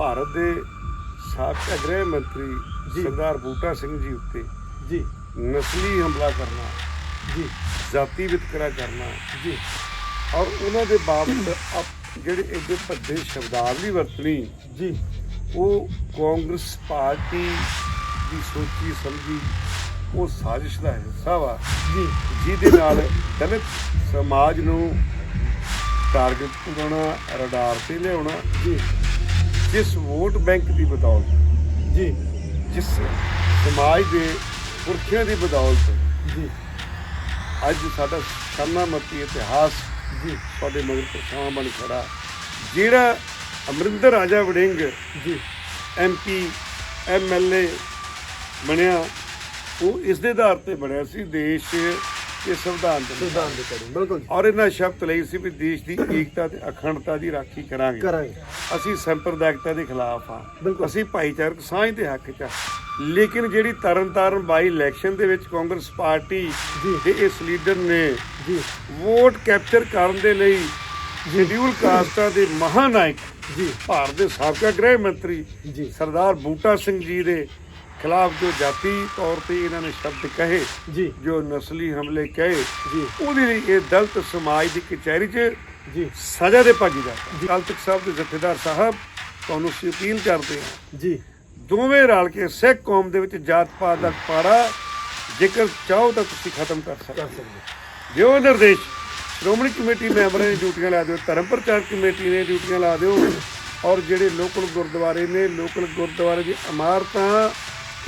ਭਾਰਤ ਦੇ ਸਾਬਕਾ ਗ੍ਰਹਿ ਮੰਤਰੀ ਜੀ। ਸਰਦਾਰ ਬੂਟਾ ਸਿੰਘ ਜੀ ਉੱਤੇ ਜੀ। ਨਸਲੀ ਹਮਲਾ ਕਰਨਾ ਜੀ। ਜਾਤੀ ਵਿਤਕਰਾ ਕਰਨਾ ਜੀ। ਔਰ ਉਹਨਾਂ ਦੇ ਬਾਬਤ ਜਿਹੜੇ ਇਹਦੇ ਭੱਦੇ ਸ਼ਬਦਾਵਲੀ ਵਰਤਣੀ ਜੀ। ਉਹ ਕਾਂਗਰਸ ਪਾਰਟੀ ਦੀ ਸੋਚੀ ਸਮਝੀ ਉਹ ਸਾਜ਼ਿਸ਼ ਦਾ ਹਿੱਸਾ ਵਾ। ਜੀ। ਜਿਹਦੇ ਨਾਲ ਦਲਿਤ ਸਮਾਜ ਨੂੰ ਟਾਰਗੇਟ ਬਣਾਉਣਾ ਰਡਾਰ ਤੇ ਲਿਆਉਣਾ। ਜੀ। ਜਿਸ ਵੋਟ ਬੈਂਕ ਦੀ ਬਦੌਲਤ ਜੀ। ਜਿਸ ਸਮਾਜ ਦੇ ਪੁਰਖਿਆਂ ਦੀ ਬਦੌਲਤ ਜੀ। ਅੱਜ ਸਾਡਾ ਸ਼ਰਨਾਮਤੀ ਇਤਿਹਾਸ ਜੀ। ਸਾਡੇ ਮਗਰ ਪਰਛਾਵਾਂ ਬਣ ਖੜਾ। ਜਿਹੜਾ ਅਮਰਿੰਦਰ ਰਾਜਾ ਵੜਿੰਗ ਜੀ। ਐਮਪੀ ਐਮਐਲਏ ਬਣਿਆ ਉਹ ਇਸ ਦੇ ਆਧਾਰ ਤੇ ਬਣਿਆ ਸੀ। ਦੇਸ਼ ਦੇ ਸੰਵਿਧਾਨ ਦੇ ਸਿਧਾਂਤ ਦੇ ਕਰੀ ਬਿਲਕੁਲ ਜੀ। ਔਰ ਇਹਨਾਂ ਸ਼ਬਦ ਲਈ ਸੀ ਵੀ ਦੇਸ਼ ਦੀ ਏਕਤਾ ਤੇ ਅਖੰਡਤਾ ਦੀ ਰਾਖੀ ਕਰਾਂਗੇ। ਕਰਾਂਗੇ। ਅਸੀਂ ਸੰਪਰਦਾਇਕਤਾ ਦੇ ਖਿਲਾਫ ਆ ਬਿਲਕੁਲ। ਅਸੀਂ ਭਾਈਚਾਰਕ ਸਾਂਝ ਦੇ ਹੱਕ 'ਚ ਆ ਲੇਕਿਨ ਜਿਹੜੀ ਤਰਨਤਾਰਨ ਬਾਈ ਇਲੈਕਸ਼ਨ ਦੇ ਵਿੱਚ ਕਾਂਗਰਸ ਪਾਰਟੀ ਜੀ। ਦੇ ਇਸ ਲੀਡਰ ਨੇ ਜੀ। ਵੋਟ ਕੈਪਚਰ ਕਰਨ ਦੇ ਲਈ ਸ਼ਡਿਊਲ ਕਾਸਟਾਂ ਦੇ ਮਹਾਨਾਇਕ ਜੀ। ਭਾਰਤ ਦੇ ਸਾਬਕਾ ਗ੍ਰਹਿ ਮੰਤਰੀ ਜੀ। ਸਰਦਾਰ ਬੂਟਾ ਸਿੰਘ ਜੀ ਦੇ ਖਿਲਾਫ ਜੋ ਜਾਤੀ ਤੌਰ ਤੇ ਇਹਨਾਂ ਨੇ ਸ਼ਬਦ ਕਹੇ ਜੀ। ਜੋ ਨਸਲੀ ਹਮਲੇ ਕਹੇ ਜੀ। ਉਹਦੇ ਲਈ ਇਹ ਦਲਿਤ ਸਮਾਜ ਦੀ ਕਚਹਿਰੀ 'ਚ ਜੀ। ਸਜ਼ਾ ਦੇ ਭਾਗੀਦਾਰ ਅਕਾਲ ਤਖਤ ਸਾਹਿਬ ਦੇ ਜਥੇਦਾਰ ਸਾਹਿਬ ਤੁਹਾਨੂੰ ਅਸੀਂ ਅਪੀਲ ਕਰਦੇ ਹਾਂ। ਜੀ। ਦੋਵੇਂ ਰਲ ਕੇ ਸਿੱਖ ਕੌਮ ਦੇ ਵਿੱਚ ਜਾਤ ਪਾਤ ਦਾ ਪਾੜਾ ਜੇਕਰ ਚਾਹੋ ਤਾਂ ਤੁਸੀਂ ਖਤਮ ਕਰ ਸਕਦੇ ਹੋ। ਦਿਓ ਨਿਰਦੇਸ਼। ਸ਼੍ਰੋਮਣੀ ਕਮੇਟੀ ਮੈਂਬਰਾਂ ਨੇ ਡਿਊਟੀਆਂ ਲਾ ਦਿਓ ਧਰਮ ਪ੍ਰਚਾਰ ਕਮੇਟੀ ਨੇ ਡਿਊਟੀਆਂ ਲਾ ਦਿਓ ਔਰ ਜਿਹੜੇ ਲੋਕਲ ਗੁਰਦੁਆਰੇ ਨੇ ਲੋਕਲ ਗੁਰਦੁਆਰੇ ਦੀ ਇਮਾਰਤਾਂ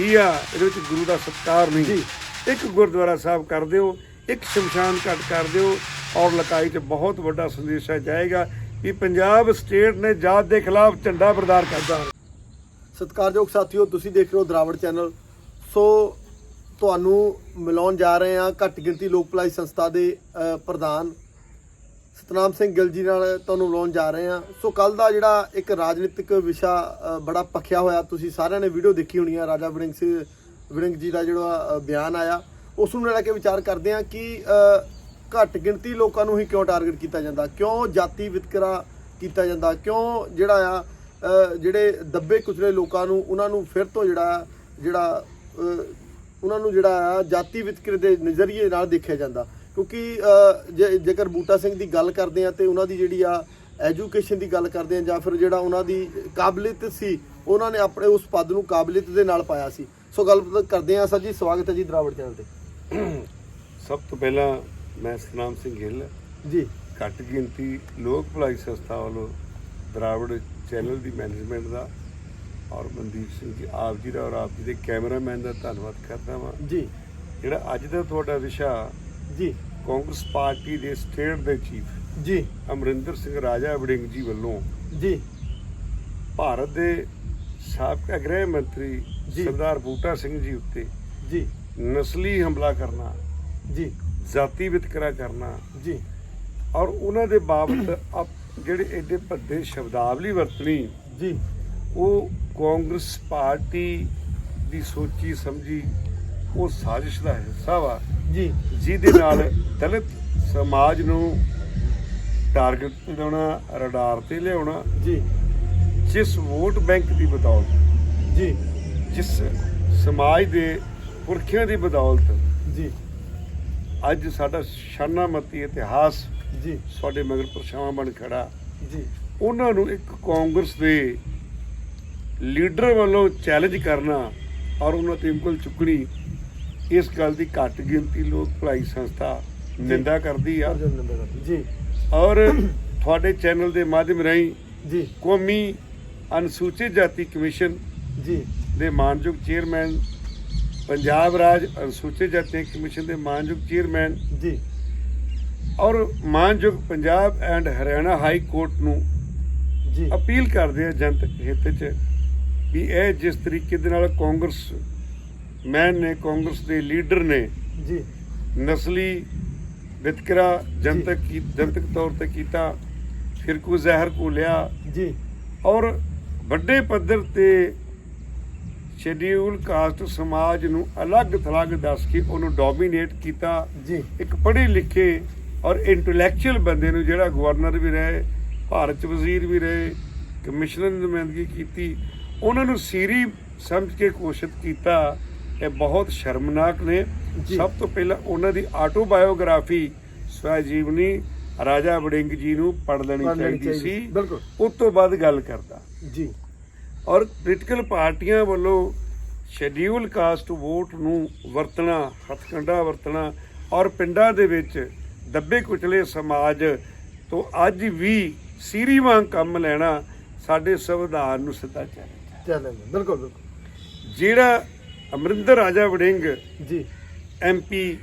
ਹੀ ਆ? ਇਹਦੇ ਵਿੱਚ ਗੁਰੂ ਦਾ ਸਤਕਾਰ ਨਹੀਂ। ਜੀ। ਇੱਕ ਗੁਰਦੁਆਰਾ ਸਾਹਿਬ ਕਰ ਦਿਓ ਇੱਕ ਸ਼ਮਸ਼ਾਨ ਘਾਟ ਕਰ ਦਿਓ ਔਰ ਲਕਾਈ 'ਚ ਬਹੁਤ ਵੱਡਾ ਸੰਦੇਸ਼ਾ ਜਾਏਗਾ ਕਿ ਪੰਜਾਬ ਸਟੇਟ ਨੇ ਜਾਤ ਦੇ ਖਿਲਾਫ ਝੰਡਾ ਬਰਦਾਰ ਕਰਦਾ ਸਤਿਕਾਰਯੋਗ ਸਾਥੀਓ ਤੁਸੀਂ ਦੇਖ ਰਹੇ ਹੋ ਦਰਾਵੜ ਚੈਨਲ। ਸੋ ਤੁਹਾਨੂੰ ਮਿਲਾਉਣ ਜਾ ਰਹੇ ਹਾਂ ਘੱਟ ਗਿਣਤੀ ਲੋਕ ਭਲਾਈ ਸੰਸਥਾ ਦੇ ਪ੍ਰਧਾਨ ਸਤਨਾਮ ਸਿੰਘ ਗਿੱਲ ਜੀ ਨਾਲ ਤੁਹਾਨੂੰ ਲਾਉਣ ਜਾ ਰਹੇ ਹਾਂ। ਸੋ ਕੱਲ ਦਾ ਜਿਹੜਾ ਇੱਕ ਰਾਜਨੀਤਿਕ ਵਿਸ਼ਾ ਬੜਾ ਪੱਖਿਆ ਹੋਇਆ, ਤੁਸੀਂ ਸਾਰਿਆਂ ਨੇ ਵੀਡੀਓ ਦੇਖੀ ਹੋਣੀ ਆ, ਰਾਜਾ ਵੜਿੰਗ ਸਿੰਘ ਵੜਿੰਗ ਜੀ ਦਾ ਜਿਹੜਾ ਬਿਆਨ ਆਇਆ। ਉਸ ਨੂੰ ਲੈ ਕੇ ਵਿਚਾਰ ਕਰਦੇ ਹਾਂ ਕਿ ਘੱਟ ਗਿਣਤੀ ਲੋਕਾਂ ਨੂੰ ਹੀ ਕਿਉਂ ਟਾਰਗੇਟ ਕੀਤਾ ਜਾਂਦਾ? ਕਿਉਂ ਜਾਤੀ ਵਿਤਕਰਾ ਕੀਤਾ ਜਾਂਦਾ? ਕਿਉਂ ਜਿਹੜਾ ਆ ਜਿਹੜੇ ਦੱਬੇ ਕੁਚਲੇ ਲੋਕਾਂ ਨੂੰ, ਉਹਨਾਂ ਨੂੰ ਫਿਰ ਤੋਂ ਜਿਹੜਾ ਜਿਹੜਾ ਉਹਨਾਂ ਨੂੰ ਜਿਹੜਾ ਆ, ਜਾਤੀ ਵਿਤਕਰੇ ਦੇ ਨਜ਼ਰੀਏ ਨਾਲ ਦੇਖਿਆ ਜਾਂਦਾ? ਕਿਉਂਕਿ ਜੇ- ਜੇਕਰ ਬੂਟਾ ਸਿੰਘ ਦੀ ਗੱਲ ਕਰਦੇ ਆ ਤੇ ਉਹਨਾਂ ਦੀ ਜਿਹੜੀ ਆ ਐਜੂਕੇਸ਼ਨ ਦੀ ਗੱਲ ਕਰਦੇ ਆ ਜਾਂ ਫਿਰ ਜਿਹੜਾ ਉਹਨਾਂ ਦੀ ਕਾਬਲੀਅਤ ਸੀ ਉਹਨਾਂ ਨੇ ਆਪਣੇ ਉਸ ਪਦ ਨੂੰ ਕਾਬਲੀਅਤ ਦੇ ਨਾਲ ਪਾਇਆ ਸੀ। ਸੋ ਗੱਲ ਕਰਦੇ ਆ ਸਰ ਜੀ ਸਵਾਗਤ ਹੈ ਜੀ ਦਰਾਵੜ ਚੈਨਲ ਤੇ। ਸਭ ਤੋਂ ਪਹਿਲਾਂ ਮੈਂ ਸਤਨਾਮ ਸਿੰਘ ਗਿੱਲ ਜੀ। ਘੱਟ ਗਿਣਤੀ ਲੋਕ ਭਲਾਈ ਸੰਸਥਾ ਵੱਲੋਂ ਦਰਾਵੜ ਚੈਨਲ ਦੀ ਮੈਨੇਜਮੈਂਟ ਦਾ ਔਰ ਮਨਦੀਪ ਸਿੰਘ ਜੀ ਆਪ ਜੀ ਦਾ ਔਰ ਆਪ ਜੀ ਦੇ ਕੈਮਰਾਮੈਨ ਦਾ ਧੰਨਵਾਦ ਕਰਦਾ ਹਾਂ ਜੀ। ਜਿਹੜਾ ਅੱਜ ਦਾ ਤੁਹਾਡਾ ਵਿਸ਼ਾ ਜੀ। ਕਾਂਗਰਸ ਪਾਰਟੀ ਦੇ ਸਟੇਟ ਦੇ ਚੀਫ ਜੀ। ਅਮਰਿੰਦਰ ਸਿੰਘ ਰਾਜਾ ਵੜਿੰਗ ਜੀ ਵੱਲੋਂ ਜੀ। ਭਾਰਤ ਦੇ ਸਾਬਕਾ ਗ੍ਰਹਿ ਮੰਤਰੀ। ਸਰਦਾਰ ਬੂਟਾ ਸਿੰਘ ਜੀ ਉੱਤੇ ਜੀ। ਨਸਲੀ ਹਮਲਾ ਕਰਨਾ ਜੀ। ਜਾਤੀ ਵਿਤਕਰਾ ਕਰਨਾ ਜੀ। ਔਰ ਉਹਨਾਂ ਦੇ ਬਾਬਤ ਜਿਹੜੇ ਐਡੇ ਭੱਦੇ ਸ਼ਬਦਾਵਲੀ ਵਰਤਣੀ ਜੀ। ਉਹ ਕਾਂਗਰਸ ਪਾਰਟੀ ਦੀ ਸੋਚੀ ਸਮਝੀ ਉਹ ਸਾਜ਼ਿਸ਼ ਦਾ ਹਿੱਸਾ ਵਾ। ਜੀ। ਜਿਹਦੇ ਨਾਲ ਦਲਿਤ ਸਮਾਜ ਨੂੰ ਟਾਰਗੇਟ ਬਣਾਉਣਾ ਰਡਾਰ ਤੇ ਲਿਆਉਣਾ ਜੀ। ਜਿਸ ਵੋਟ ਬੈਂਕ ਦੀ ਬਦੌਲਤ ਜੀ। ਜਿਸ ਸਮਾਜ ਦੇ ਪੁਰਖਿਆਂ ਦੀ ਬਦੌਲਤ। ਜੀ। ਅੱਜ ਸਾਡਾ ਸ਼ਰਨਾਮਤੀ ਇਤਿਹਾਸ ਜੀ। ਸਾਡੇ ਮਗਰ ਪਰਛਾਵਾਂ ਬਣ ਖੜਾ। ਜੀ। ਉਹਨਾਂ ਨੂੰ ਇੱਕ ਕਾਂਗਰਸ ਦੇ ਲੀਡਰ ਵੱਲੋਂ ਚੈਲੰਜ ਕਰਨਾ ਔਰ ਉਹਨਾਂ ਤੇ ਉਂਗਲ ਚੁੱਕਣੀ ਇਸ ਗੱਲ ਦੀ ਘੱਟ ਗਿਣਤੀ ਲੋਕ ਭਲਾਈ ਸੰਸਥਾ ਨਿੰਦਾ ਕਰਦੀ ਆ। ਜੀ। ਔਰ ਤੁਹਾਡੇ ਚੈਨਲ ਦੇ ਮਾਧਿਅਮ ਰਾਹੀਂ ਜੀ। ਕੌਮੀ ਅਨੁਸੂਚਿਤ ਜਾਤੀ ਕਮਿਸ਼ਨ ਜੀ। ਦੇ ਮਾਨਯੋਗ ਚੇਅਰਮੈਨ ਪੰਜਾਬ ਰਾਜ ਅਨੁਸੂਚਿਤ ਜਾਤੀ ਕਮਿਸ਼ਨ ਦੇ ਮਾਨਯੋਗ ਚੇਅਰਮੈਨ ਜੀ। ਔਰ ਮਾਨਯੋਗ Punjab and Haryana high court ਨੂੰ ਜੀ। ਅਪੀਲ ਕਰਦੇ ਆ ਜਨਤਕ ਹਿੱਤ 'ਚ ਵੀ ਇਹ ਜਿਸ ਤਰੀਕੇ ਦੇ ਨਾਲ ਕਾਂਗਰਸ ਮੈਨ ਨੇ ਕਾਂਗਰਸ ਦੇ ਲੀਡਰ ਨੇ ਜੀ। ਨਸਲੀ ਵਿਤਕਰਾ ਜਨਤਕ ਕੀ ਜਨਤਕ ਤੌਰ ਤੇ ਕੀਤਾ ਫਿਰਕੂ ਜ਼ਹਿਰ ਘੋਲਿਆ ਜੀ। ਔਰ ਵੱਡੇ ਪੱਧਰ ਤੇ ਸ਼ਡਿਊਲ ਕਾਸਟ ਸਮਾਜ ਨੂੰ ਅਲੱਗ ਥਲੱਗ ਦੱਸ ਕੇ ਉਹਨੂੰ ਡੋਮੀਨੇਟ ਕੀਤਾ। ਜੀ। ਇੱਕ ਪੜ੍ਹੇ ਲਿਖੇ ਔਰ ਇੰਟੈਲੈਕਚੁਅਲ ਬੰਦੇ ਨੂੰ ਜਿਹੜਾ ਗਵਰਨਰ ਵੀ ਰਹੇ ਭਾਰਤ ਚ ਵਜ਼ੀਰ ਵੀ ਰਹੇ ਕਮਿਸ਼ਨਰ ਦੀ ਨੁਮਾਇੰਦਗੀ ਕੀਤੀ ਉਹਨਾਂ ਨੂੰ ਸੀਰੀ ਸਮਝ ਕੇ ਘੋਸ਼ਿਤ ਕੀਤਾ। ਇਹ ਬਹੁਤ ਸ਼ਰਮਨਾਕ ਨੇ। ਸਭ ਤੋਂ ਪਹਿਲਾਂ ਉਹਨਾਂ ਦੀ ਆਟੋਬਾਇਓਗ੍ਰਾਫੀ ਸਵੈ ਜੀਵਨੀ ਰਾਜਾ ਵੜਿੰਗ ਜੀ ਨੂੰ ਪੜ੍ਹ ਲੈਣੀ ਚਾਹੀਦੀ। ਸੀ ਬਿਲਕੁਲ। ਉਸ ਤੋਂ ਬਾਅਦ ਗੱਲ ਕਰਦਾ ਜੀ ਔਰ ਪੋਲੀਟੀਕਲ ਪਾਰਟੀਆਂ ਵੱਲੋਂ ਸ਼ੈਡਿਊਲ ਕਾਸਟ ਵੋਟ ਨੂੰ ਵਰਤਣਾ ਹੱਥਕੰਡਾ ਵਰਤਣਾ ਔਰ ਪਿੰਡਾਂ ਦੇ ਵਿੱਚ ਦੱਬੇ ਕੁਚਲੇ ਸਮਾਜ ਤੋਂ ਅੱਜ ਵੀ ਸੀਰੀ ਵਾਂਗ ਕੰਮ ਲੈਣਾ ਸਾਡੇ ਸੰਵਿਧਾਨ ਨੂੰ ਸਿੱਧਾ ਚੈਲੰਜ ਚੱਲ ਬਿਲਕੁਲ ਬਿਲਕੁਲ ਜਿਹੜਾ ਅਮਰਿੰਦਰ ਰਾਜਾ ਵੜਿੰਗ ਜੀ। ਐਮਪੀ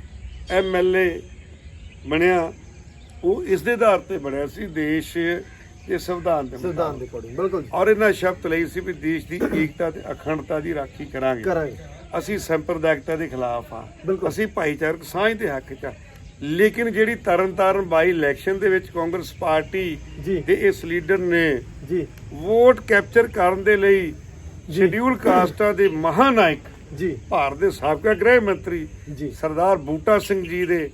ਐਮਐਲਏ ਬਣਿਆ। ਉਹ ਇਸ ਦੇ ਆਧਾਰ ਤੇ ਬਣਿਆ ਸੀ ਦੇਸ਼ ਦੇ ਸੰਵਿਧਾਨ ਦੇ ਸੰਵਿਧਾਨ ਦੇ ਅਕੋਰਡਿੰਗ ਬਿਲਕੁਲ ਔਰ ਇਹਨਾਂ ਸ਼ਬਦ ਲਈ ਸੀ ਵੀ ਦੇਸ਼ ਦੀ ਏਕਤਾ ਤੇ ਅਖੰਡਤਾ ਦੀ ਰਾਖੀ ਕਰਾਂਗੇ। ਕਰਾਂਗੇ। ਅਸੀਂ ਸੰਪਰਦਾਇਕਤਾ ਦੇ ਖਿਲਾਫ ਆ। ਅਸੀਂ ਭਾਈਚਾਰਕ ਸਾਂਝ ਦੇ ਹੱਕ 'ਚ ਆ ਲੇਕਿਨ ਜਿਹੜੀ ਤਰਨਤਾਰਨ ਬਾਈ ਇਲੈਕਸ਼ਨ ਦੇ ਵਿੱਚ ਕਾਂਗਰਸ ਪਾਰਟੀ। ਦੇ ਇਸ ਲੀਡਰ ਨੇ ਜੀ। ਵੋਟ ਕੈਪਚਰ ਕਰਨ ਦੇ ਲਈ ਸ਼ਡਿਊਲ ਕਾਸਟਾਂ ਦੇ ਮਹਾਨਾਇਕ ਜੀ। ਭਾਰਤ ਦੇ ਸਾਬਕਾ ਗ੍ਰਹਿ ਮੰਤਰੀ ਜੀ। ਸਰਦਾਰ ਬੂਟਾ ਸਿੰਘ ਜੀ ਦੇ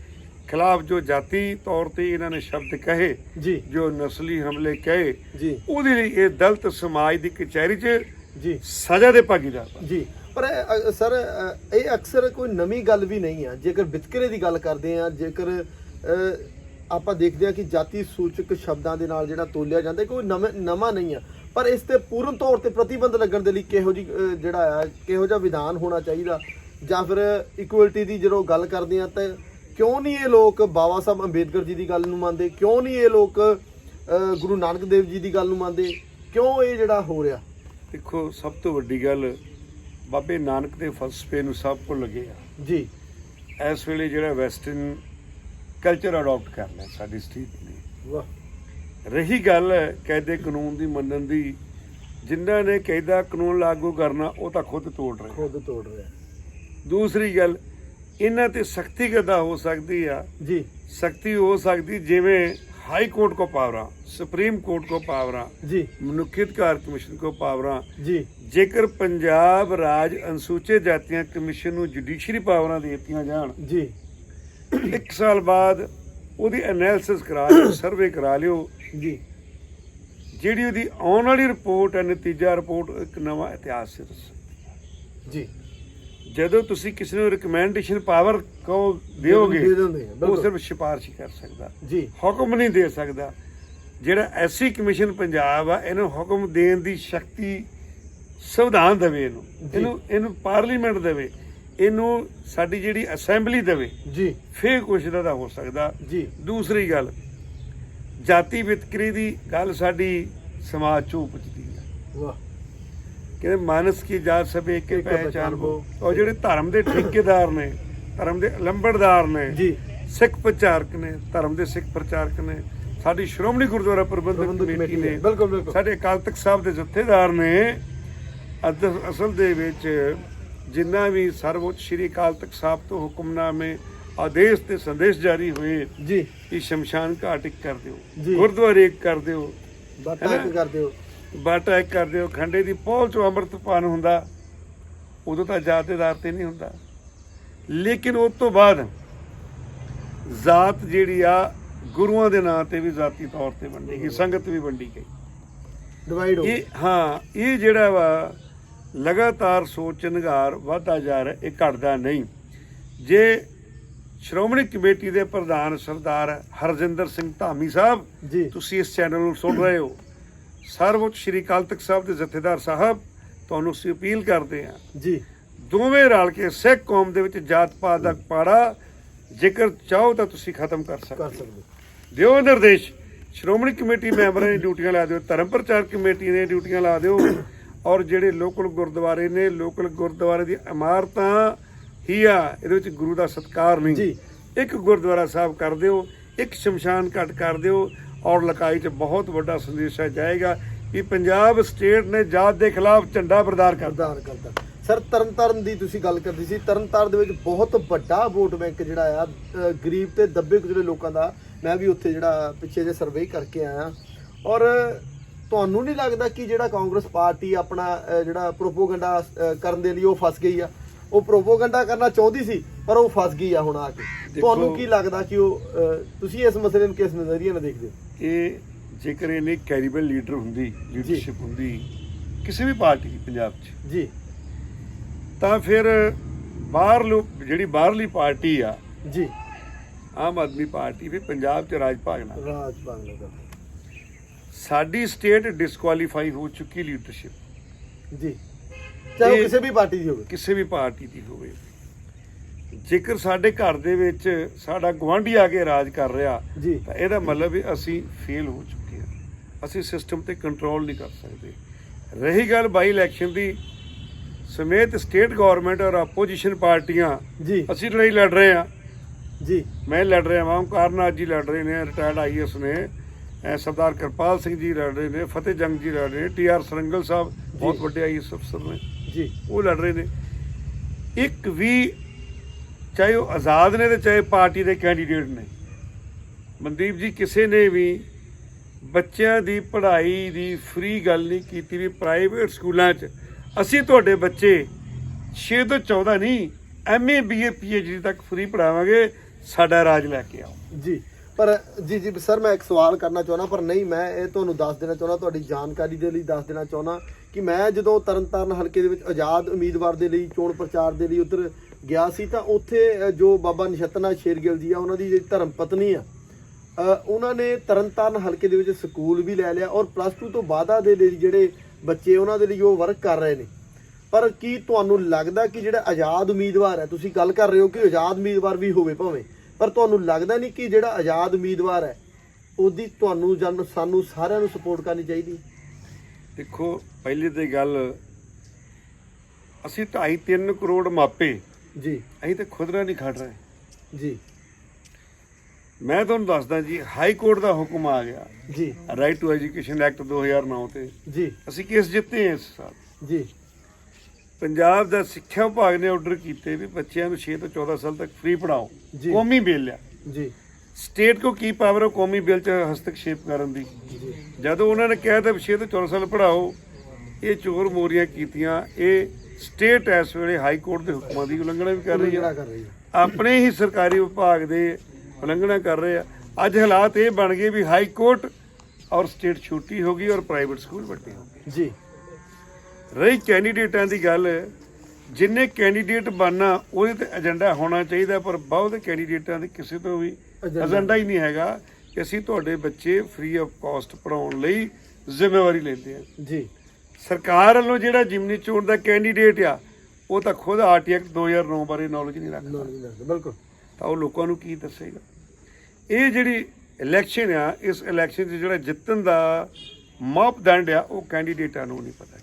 ਖਿਲਾਫ ਜੋ ਜਾਤੀ ਤੌਰ ਤੇ ਇਹਨਾਂ ਨੇ ਸ਼ਬਦ ਕਹੇ ਜੀ। ਜੋ ਨਸਲੀ ਹਮਲੇ ਕਹੇ ਜੀ। ਉਹਦੇ ਲਈ ਇਹ ਦਲਿਤ ਸਮਾਜ ਦੀ ਕਚਹਿਰੀ 'ਚ ਜੀ। ਸਜ਼ਾ ਦੇ ਭਾਗੀਦਾਰ। ਜੀ। ਪਰ ਸਰ ਇਹ ਅਕਸਰ ਕੋਈ ਨਵੀਂ ਗੱਲ ਵੀ ਨਹੀਂ ਆ। ਜੇਕਰ ਵਿਤਕਰੇ ਦੀ ਗੱਲ ਕਰਦੇ ਆ ਜੇਕਰ ਆਪਾਂ ਦੇਖਦੇ ਆ ਕਿ ਜਾਤੀ ਸੂਚਕ ਸ਼ਬਦਾਂ ਦੇ ਨਾਲ ਜਿਹੜਾ ਤੋਲਿਆ ਜਾਂਦਾ ਕੋਈ ਨਵਾਂ ਨਵਾਂ ਨਹੀਂ ਆ। ਪਰ ਇਸ ਤੇ ਪੂਰਨ ਤੌਰ ਤੇ ਪ੍ਰਤੀਬੰਧ ਲੱਗਣ ਦੇ ਲਈ ਕਿਹੋ ਜੀ ਜਿਹੜਾ ਆ ਕਿਹੋ ਜਿਹਾ ਵਿਧਾਨ ਹੋਣਾ ਚਾਹੀਦਾ? ਜਾਂ ਫਿਰ ਇਕੁਅਲਿਟੀ ਦੀ ਜਦੋਂ ਗੱਲ ਕਰਦੇ ਆ ਤਾਂ ਕਿਉਂ ਨਹੀਂ ਇਹ ਲੋਕ ਬਾਬਾ ਸਾਹਿਬ ਅੰਬੇਦਕਰ ਜੀ ਦੀ ਗੱਲ ਨੂੰ ਮੰਨਦੇ? ਕਿਉਂ ਨਹੀਂ ਇਹ ਲੋਕ ਗੁਰੂ ਨਾਨਕ ਦੇਵ ਜੀ ਦੀ ਗੱਲ ਨੂੰ ਮੰਨਦੇ? ਕਿਉਂ ਇਹ ਜਿਹੜਾ ਹੋ ਰਿਹਾ? ਦੇਖੋ ਸਭ ਤੋਂ ਵੱਡੀ ਗੱਲ ਬਾਬੇ ਨਾਨਕ ਦੇ ਫਲਸਫੇ ਨੂੰ ਸਭ ਕੋ ਲੱਗੇ ਆ। ਜੀ। ਇਸ ਵੇਲੇ ਜਿਹੜਾ ਵੈਸਟਰਨ ਕਲਚਰ ਅਡਾਪਟ ਕਰਨਾ ਸਾਡੀ ਸਟੇਟ ਨੇ। ਵਾਹ। ਰਹੀ ਗੱਲ ਕਾਇਦੇ ਕਾਨੂੰਨ ਦੀ ਮੰਨਣ ਦੀ। ਜਿਨ੍ਹਾਂ ਨੇ ਕਾਇਦਾ ਕਾਨੂੰਨ ਲਾਗੂ ਕਰਨਾ ਉਹ ਤਾਂ ਖੁਦ ਤੋੜ ਰਹੇ। ਖੁਦ ਤੋੜ ਰਿਹਾ। ਦੂਸਰੀ ਗੱਲ ਇਹਨਾਂ ਤੇ ਸਖਤੀ ਕਦਾ ਹੋ ਸਕਦੀ ਆ। ਜੀ। ਸਖਤੀ ਹੋ ਸਕਦੀ ਜਿਵੇਂ ਹਾਈ ਕੋਰਟ ਕੋ ਪਾਵਰਾਂ ਸੁਪਰੀਮ ਕੋਰਟ ਕੋ ਪਾਵਰਾਂ ਜੀ। ਮਨੁੱਖੀ ਅਧਿਕਾਰ ਕਮਿਸ਼ਨ ਕੋ ਪਾਵਰਾਂ। ਜੀ। ਜੇਕਰ ਪੰਜਾਬ ਰਾਜ ਅਨੁਸੂਚਿਤ ਜਾਤੀਆਂ ਕਮਿਸ਼ਨ ਨੂੰ ਜੁਡੀਸ਼ਰੀ ਪਾਵਰਾਂ ਦੇ ਦਿੱਤੀਆਂ ਜਾਣ ਜੀ। ਇੱਕ ਸਾਲ ਬਾਅਦ ਉਹਦੀ ਐਨਾਲਿਸਿਸ ਕਰਾ ਲਿਓ ਸਰਵੇ ਕਰਾ ਲਿਓ ਜੀ। ਜਿਹੜੀ ਉਹਦੀ ਆਉਣ ਵਾਲੀ ਰਿਪੋਰਟ ਹੈ ਨਤੀਜਾ ਰਿਪੋਰਟ ਇੱਕ ਨਵਾਂ ਇਤਿਹਾਸ ਸਿਰ ਜੀ। ਜਦੋਂ ਤੁਸੀਂ ਕਿਸੇ ਨੂੰ ਰეკਮੈਂਡੇਸ਼ਨ ਪਾਵਰ ਕਹੋ ਦਿਓਗੇ ਉਹ। ਸਿਰਫ ਸਿਫਾਰਿਸ਼ ਕਰ ਸਕਦਾ। ਜੀ। ਹੁਕਮ ਨਹੀਂ ਦੇ ਸਕਦਾ। ਜਿਹੜਾ ਐਸਸੀ ਕਮਿਸ਼ਨ ਪੰਜਾਬ ਆ ਇਹਨੂੰ ਹੁਕਮ ਦੇਣ ਦੀ ਸ਼ਕਤੀ ਸੰਵਿਧਾਨ ਦੇਵੇ ਇਹਨੂੰ। ਇਹਨੂੰ ਇਹਨੂੰ ਪਾਰਲੀਮੈਂਟ ਦੇਵੇ। ਇਹਨੂੰ ਸਾਡੀ ਜਿਹੜੀ ਅਸੈਂਬਲੀ ਦੇਵੇ। ਜੀ। ਫੇਰ ਕੁਛ ਦਾ ਹੋ ਸਕਦਾ। ਜੀ। ਦੂਸਰੀ ਗੱਲ ਜਾਤੀ ਵਿਤਕਰੀ ਦੀ ਗੱਲ ਸਾਡੀ ਸਮਾਜ ਚੋਂ ਉਪਜਦੀ ਹੈ ਵਾਹ। ਕਹਿੰਦੇ ਮਾਨਸ ਕੀ ਜਾਤ ਸਭ ਇੱਕ ਇੱਕ ਪਹਿਚਾਨ ਹੋ ਔਰ ਜਿਹੜੇ ਧਰਮ ਦੇ ਠੇਕੇਦਾਰ ਨੇ ਧਰਮ ਦੇ ਲੰਬੜਦਾਰ ਨੇ ਜੀ। ਸਿੱਖ ਪ੍ਰਚਾਰਕ ਨੇ ਧਰਮ ਦੇ ਸਿੱਖ ਪ੍ਰਚਾਰਕ ਨੇ ਸਾਡੀ ਸ਼੍ਰੋਮਣੀ ਗੁਰਦੁਆਰਾ ਪ੍ਰਬੰਧਕ ਕਮੇਟੀ ਨੇ ਬਿਲਕੁਲ ਬਿਲਕੁਲ। ਸਾਡੇ ਅਕਾਲ ਤਖਤ ਸਾਹਿਬ ਦੇ ਜਥੇਦਾਰ ਨੇ ਅਸਲ ਦੇ ਵਿੱਚ ਜਿੰਨਾ ਵੀ ਸਰਵਉੱਚ ਸ੍ਰੀ ਅਕਾਲ ਤਖਤ ਸਾਹਿਬ ਤੋਂ ਹੁਕਮਨਾਮੇ ਆਦੇਸ਼ ਤੇ ਸੰਦੇਸ਼ ਜਾਰੀ ਹੋਏ ਜੀ। ਕਿ ਸ਼ਮਸ਼ਾਨ ਘਾਟ ਇੱਕ ਕਰ। ਦਿਓ ਗੁਰਦੁਆਰੇ ਇੱਕ ਕਰ ਦਿਓ ਹੈਨਾ? ਇੱਕ ਕਰਦੇ ਹੋ ਬਾਟਾ ਇੱਕ ਕਰ ਦਿਓ ਖੰਡੇ ਦੀ ਪਹੁਲ ਚੋਂ ਅੰਮ੍ਰਿਤ ਪਾਨ ਹੁੰਦਾ ਉਦੋਂ ਤਾਂ ਜਾਤੇਦਾਰ ਤੇ ਨਹੀਂ ਹੁੰਦਾ। ਲੇਕਿਨ ਉਸ ਤੋਂ ਬਾਅਦ ਜ਼ਾਤ ਜਿਹੜੀ ਆ ਗੁਰੂਆਂ ਦੇ ਨਾਂ ਤੇ ਵੀ ਜ਼ਾਤੀ ਤੌਰ ਤੇ ਵੰਡੀ ਗਈ ਸੰਗਤ ਵੀ ਵੰਡੀ ਗਈ। ਡਿਵਾਈਡ ਹੋ ਇਹ ਹਾਂ ਇਹ ਜਿਹੜਾ ਵਾ ਲਗਾਤਾਰ ਸੋਚ ਨਿਗਾਰ ਵਧਦਾ ਜਾ ਰਿਹਾ ਇਹ ਘਟਦਾ ਨਹੀਂ। ਜੇ ਸ਼੍ਰੋਮਣੀ ਕਮੇਟੀ ਦੇ ਪ੍ਰਧਾਨ ਸਰਦਾਰ ਹਰਜਿੰਦਰ ਸਿੰਘ ਧਾਮੀ ਸਾਹਿਬ ਜੀ। ਤੁਸੀਂ ਇਸ ਚੈਨਲ ਨੂੰ ਸੁਣ ਰਹੇ ਹੋ। ਸਰਵਉੱਚ ਸ਼੍ਰੀ ਅਕਾਲ ਤਖਤ ਸਾਹਿਬ ਦੇ ਜਥੇਦਾਰ ਸਾਹਿਬ ਤੁਹਾਨੂੰ ਅਸੀਂ ਅਪੀਲ ਕਰਦੇ ਹਾਂ। ਜੀ। ਦੋਵੇਂ ਰਲ ਕੇ ਸਿੱਖ ਕੌਮ ਦੇ ਵਿੱਚ ਜਾਤ ਪਾਤ ਦਾ ਪਾੜਾ ਜੇਕਰ ਚਾਹੋ ਤਾਂ ਤੁਸੀਂ ਖਤਮ ਕਰ ਸਕਦੇ ਦਿਓ ਨਿਰਦੇਸ਼ ਸ਼੍ਰੋਮਣੀ ਕਮੇਟੀ ਮੈਂਬਰਾਂ ਨੇ ਡਿਊਟੀਆਂ ਲਾ ਦਿਓ ਧਰਮ ਪ੍ਰਚਾਰ ਕਮੇਟੀ ਨੇ ਡਿਊਟੀਆਂ ਲਾ ਦਿਓ। ਔਰ ਜਿਹੜੇ ਲੋਕਲ ਗੁਰਦੁਆਰੇ ਨੇ ਲੋਕਲ ਗੁਰਦੁਆਰੇ ਦੀ ਇਮਾਰਤਾਂ ਹੀ ਆ ਇਹਦੇ ਵਿੱਚ ਗੁਰੂ ਦਾ ਸਤਕਾਰ ਨਹੀਂ। ਜੀ। ਇੱਕ ਗੁਰਦੁਆਰਾ ਸਾਹਿਬ ਕਰ ਦਿਓ ਇੱਕ ਸ਼ਮਸ਼ਾਨ ਘਾਟ ਕਰ ਦਿਓ ਔਰ ਲਕਾਈ 'ਚ ਬਹੁਤ ਵੱਡਾ ਸੰਦੇਸ਼ਾ ਜਾਏਗਾ ਕਿ ਪੰਜਾਬ ਸਟੇਟ ਨੇ ਜਾਤ ਦੇ ਖਿਲਾਫ ਝੰਡਾ ਬਰਦਾਰ ਕਰਦਾ ਕਰਦਾ ਸਰ ਤਰਨਤਾਰਨ ਦੀ ਤੁਸੀਂ ਗੱਲ ਕਰਦੀ ਸੀ। ਤਰਨਤਾਰਨ ਦੇ ਵਿੱਚ ਬਹੁਤ ਵੱਡਾ ਵੋਟ ਬੈਂਕ ਜਿਹੜਾ ਆ ਗਰੀਬ ਤੇ ਦੱਬੇ ਕੁਚਲੇ ਲੋਕਾਂ ਦਾ ਮੈਂ ਵੀ ਉੱਥੇ ਜਿਹੜਾ ਪਿੱਛੇ ਜੇ ਸਰਵੇ ਕਰਕੇ ਆਇਆ ਔਰ ਤੁਹਾਨੂੰ ਨਹੀਂ ਲੱਗਦਾ ਕਿ ਜਿਹੜਾ ਕਾਂਗਰਸ ਪਾਰਟੀ ਆਪਣਾ ਜਿਹੜਾ ਪ੍ਰੋਪੋਗੰਡਾ ਕਰਨ ਦੇ ਲਈ ਉਹ ਫਸ ਗਈ ਆ? ਉਹ ਪ੍ਰੋਪੋਗੰਡਾ ਕਰਨਾ ਚਾਹੁੰਦੀ ਸੀ ਪਰ ਉਹ ਫਸ ਗਈ ਆ ਹੁਣ ਆ ਕੇ। ਤੁਹਾਨੂੰ ਕੀ ਲੱਗਦਾ ਕਿ ਉਹ ਤੁਸੀਂ ਇਸ ਮਸਲੇ ਨੂੰ ਕਿਸ ਨਜ਼ਰੀਏ ਨਾਲ ਦੇਖਦੇ ਹੋ? ਇਹ ਜੇਕਰ ਇਹਨੇ ਕੈਰੀਬਲ ਲੀਡਰ ਹੁੰਦੀ ਲੀਡਰਸ਼ਿਪ ਹੁੰਦੀ ਕਿਸੇ ਵੀ ਪਾਰਟੀ ਦੀ ਪੰਜਾਬ 'ਚ ਜੀ। ਤਾਂ ਫਿਰ ਬਾਹਰ ਲੋ ਜਿਹੜੀ ਬਾਹਰਲੀ ਪਾਰਟੀ ਆ ਜੀ। ਆਮ ਆਦਮੀ ਪਾਰਟੀ ਵੀ ਪੰਜਾਬ 'ਚ ਰਾਜ ਭਾਗਣਾ ਰਾਜ ਦਾ ਸਾਡੀ ਸਟੇਟ ਡਿਸਕੁਆਲੀਫਾਈ ਹੋ ਚੁੱਕੀ ਲੀਡਰਸ਼ਿਪ। ਜੀ। ਚਾਹੇ ਉਹ ਇਹ- ਕਿਸੇ ਵੀ ਪਾਰਟੀ ਦੀ ਹੋਵੇ। ਕਿਸੇ ਵੀ ਪਾਰਟੀ ਦੀ ਹੋਵੇ। ਜੇਕਰ ਸਾਡੇ ਘਰ ਦੇ ਵਿੱਚ ਸਾਡਾ ਗਵਾਂਢੀ ਆ ਕੇ ਰਾਜ ਕਰ ਰਿਹਾ ਜੀ। ਤਾਂ ਇਹਦਾ ਮਤਲਬ ਵੀ ਅਸੀਂ ਫੇਲ ਹੋ ਚੁੱਕੇ ਹਾਂ। ਅਸੀਂ ਸਿਸਟਮ ਤੇ ਕੰਟਰੋਲ ਨਹੀਂ ਕਰ ਸਕਦੇ। ਰਹੀ ਗੱਲ ਬਾਈ ਇਲੈਕਸ਼ਨ ਦੀ ਸਮੇਤ ਸਟੇਟ ਗਵਰਨਮੈਂਟ ਔਰ ਆਪੋਜੀਸ਼ਨ ਪਾਰਟੀਆਂ ਜੀ। ਅਸੀਂ ਲੜਾਈ ਲੜ ਰਹੇ ਹਾਂ। ਜੀ। ਮੈਂ ਲੜ ਰਿਹਾ ਹਾਂ ਕਾਰਨਾਥ ਜੀ ਲੜ ਰਹੇ ਨੇ ਰਿਟਾਇਰਡ ਆਈਐਸ ਨੇ ਅਹ ਸਰਦਾਰ ਕਿਰਪਾਲ ਸਿੰਘ ਜੀ ਲੜ ਰਹੇ ਨੇ ਫਤਿਹ ਜੰਗ ਜੀ ਲੜ ਰਹੇ ਨੇ ਟੀ ਆਰ ਸਰੰਗਲ ਸਾਹਿਬ ਬਹੁਤ ਵੱਡੇ ਆਈਐਸ ਅਫਸਰ ਨੇ। ਜੀ, ਉਹ ਲੜ ਰਹੇ ਨੇ। ਇੱਕ ਵੀ ਚਾਹੇ ਉਹ ਆਜ਼ਾਦ ਨੇ ਤੇ ਚਾਹੇ ਪਾਰਟੀ ਦੇ ਕੈਂਡੀਡੇਟ ਨੇ। ਮਨਦੀਪ ਜੀ, ਕਿਸੇ ਨੇ ਵੀ ਬੱਚਿਆਂ ਦੀ ਪੜ੍ਹਾਈ ਦੀ ਫ੍ਰੀ ਗੱਲ ਨਹੀਂ ਕੀਤੀ ਵੀ ਪ੍ਰਾਈਵੇਟ ਸਕੂਲਾਂ 'ਚ। ਅਸੀਂ ਤੁਹਾਡੇ ਬੱਚੇ 6 ਤੋਂ 14 ਨਹੀਂ ਐਮਏ ਬੀਏ ਪੀਐਚਡੀ ਤੱਕ ਫ੍ਰੀ ਪੜਾਵਾਂਗੇ ਸਾਡਾ ਰਾਜ ਲੈ ਕੇ ਆਓ। ਜੀ, ਪਰ ਜੀ ਜੀ, ਸਰ, ਮੈਂ ਇੱਕ ਸਵਾਲ ਕਰਨਾ ਚਾਹੁੰਦਾ, ਪਰ ਨਹੀਂ, ਮੈਂ ਇਹ ਤੁਹਾਨੂੰ ਦੱਸ ਦੇਣਾ ਚਾਹੁੰਦਾ, ਤੁਹਾਡੀ ਜਾਣਕਾਰੀ ਦੇ ਲਈ ਦੱਸ ਦੇਣਾ ਚਾਹੁੰਦਾ। ਕਿ ਮੈਂ ਜਦੋਂ ਤਰਨਤਾਰਨ ਹਲਕੇ ਦੇ ਵਿੱਚ ਆਜ਼ਾਦ ਉਮੀਦਵਾਰ ਦੇ ਲਈ ਚੋਣ ਪ੍ਰਚਾਰ ਦੇ ਲਈ ਉੱਧਰ ਗਿਆ ਸੀ ਤਾਂ ਉੱਥੇ ਜੋ ਬਾਬਾ ਨਿਸ਼ਤਨਾ ਸ਼ੇਰਗਿਲ ਜੀ ਆ, ਉਹਨਾਂ ਦੀ ਜਿਹੜੀ ਧਰਮ ਪਤਨੀ ਆ ਉਹਨਾਂ ਨੇ ਤਰਨਤਾਰਨ ਹਲਕੇ ਦੇ ਵਿੱਚ ਸਕੂਲ ਵੀ ਲੈ ਲਿਆ ਔਰ ਪਲੱਸ 2 ਤੋਂ ਬਾਅਦਾ ਦੇ ਲਈ ਜਿਹੜੇ ਬੱਚੇ ਉਹਨਾਂ ਦੇ ਲਈ ਉਹ ਵਰਕ ਕਰ ਰਹੇ ਨੇ। ਪਰ ਕੀ ਤੁਹਾਨੂੰ ਲੱਗਦਾ ਕਿ ਜਿਹੜਾ ਆਜ਼ਾਦ ਉਮੀਦਵਾਰ ਹੈ, ਤੁਸੀਂ ਗੱਲ ਕਰ ਰਹੇ ਹੋ ਕਿ ਆਜ਼ਾਦ ਉਮੀਦਵਾਰ ਵੀ ਹੋਵੇ ਭਾਵੇਂ, ਪਰ ਤੁਹਾਨੂੰ ਲੱਗਦਾ ਨਹੀਂ ਕਿ ਜਿਹੜਾ ਆਜ਼ਾਦ ਉਮੀਦਵਾਰ ਹੈ, ਉਹਦੀ ਤੁਹਾਨੂੰ ਜਨ ਸਾਨੂੰ ਸਾਰਿਆਂ ਨੂੰ ਸਪੋਰਟ ਕਰਨੀ ਚਾਹੀਦੀ? ਦੇਖੋ ਪਹਿਲੀ ਤੇ ਗੱਲ ਅਸੀਂ 2.5 3 ਕਰੋੜ ਮਾਪੇ। ਜੀ। ਅਸੀਂ ਤੇ ਖੁਦ ਨਾਲ ਨਹੀਂ ਖੜ ਰਹੇ ਜੀ। ਮੈਂ ਤੁਹਾਨੂੰ ਦੱਸਦਾ ਜੀ ਹਾਈ ਕੋਰਟ ਦਾ ਹੁਕਮ ਆ ਗਿਆ। ਜੀ। ਰਾਈਟ ਟੂ ਐਜੂਕੇਸ਼ਨ ਐਕਟ 2009 ਤੇ। ਜੀ। ਅਸੀਂ ਕੇਸ ਜਿੱਤੇ ਹਾਂ ਇਸ ਸਾਲ। ਜੀ। ਪੰਜਾਬ ਦਾ ਸਿੱਖਿਆ ਵਿਭਾਗ ਨੇ ਆਰਡਰ ਕੀਤੇ ਵੀ ਬੱਚਿਆਂ ਨੂੰ 6 ਤੋਂ 14 ਸਾਲ ਤੱਕ ਫ੍ਰੀ ਪੜਾਓ। ਕੌਮੀ ਬਿੱਲ ਆ। ਜੀ। ਸਟੇਟ ਕੋ ਕੀ ਪਾਵਰ ਹੈ ਕੌਮੀ ਬਿੱਲ 'ਚ ਹਸਤਕਸ਼ੇਪ ਕਰਨ ਦੀ। ਜਦੋਂ ਉਹਨਾਂ ਨੇ ਕਿਹਾ ਤਾਂ 6 ਤੋਂ 14 ਸਾਲ ਪੜਾਓ ਇਹ ਚੋਰ ਮੋਰੀਆਂ ਕੀਤੀਆਂ ਇਹ ਸਟੇਟ ਇਸ ਵੇਲੇ ਹਾਈ ਕੋਰਟ ਦੇ ਹੁਕਮਾਂ ਦੀ ਉਲੰਘਣਾ ਵੀ ਕਰ ਰਹੀ ਕਿਹੜਾ ਹੈ ਕਰ ਰਹੀ ਹੈ। ਆਪਣੇ ਹੀ ਸਰਕਾਰੀ ਵਿਭਾਗ ਦੇ ਉਲੰਘਣਾ ਕਰ ਰਹੇ ਆ। ਅੱਜ ਹਾਲਾਤ ਇਹ ਬਣ ਗਏ ਵੀ ਹਾਈ ਕੋਰਟ ਔਰ ਸਟੇਟ ਛੋਟੀ ਹੋ ਗਈ ਔਰ ਪ੍ਰਾਈਵੇਟ ਸਕੂਲ ਵੱਡੇ ਹੋ ਗਏ। ਜੀ। ਰਹੀ ਕੈਂਡੀਡੇਟਾਂ ਦੀ ਗੱਲ ਜਿੰਨੇ ਕੈਂਡੀਡੇਟ ਬਣਨਾ ਉਹਦੇ ਤੇ ਏਜੰਡਾ ਹੋਣਾ ਚਾਹੀਦਾ ਪਰ ਬਹੁਤ ਕੈਂਡੀਡੇਟਾਂ ਦੇ ਕਿਸੇ ਤੋਂ ਵੀ ਏਜੰਡਾ ਹੀ ਨਹੀਂ ਹੈਗਾ ਕਿ ਅਸੀਂ ਤੁਹਾਡੇ ਬੱਚੇ ਫ੍ਰੀ ਆਫ ਕਾਸਟ ਪੜਾਉਣ ਲਈ ਜ਼ਿੰਮੇਵਾਰੀ ਲੈਂਦੇ ਹਾਂ। ਜੀ। ਸਰਕਾਰ ਵੱਲੋਂ ਜਿਹੜਾ ਜਿਮਨੀ ਚੋਣ ਦਾ ਕੈਂਡੀਡੇਟ ਆ ਉਹ ਤਾਂ ਖੁਦ ਆਰਟੀ ਐਕਟ 2009 ਬਾਰੇ ਨੌਲੇਜ ਨਹੀਂ ਰੱਖਦਾ। ਬਿਲਕੁਲ। ਤਾਂ ਉਹ ਲੋਕਾਂ ਨੂੰ ਕੀ ਦੱਸੇਗਾ? ਇਹ ਜਿਹੜੀ ਇਲੈਕਸ਼ਨ ਆ ਇਸ ਇਲੈਕਸ਼ਨ 'ਚ ਜਿਹੜਾ ਜਿੱਤਣ ਦਾ ਮਾਪਦੰਡ ਆ ਉਹ ਕੈਂਡੀਡੇਟਾਂ ਨੂੰ ਨਹੀਂ ਪਤਾ।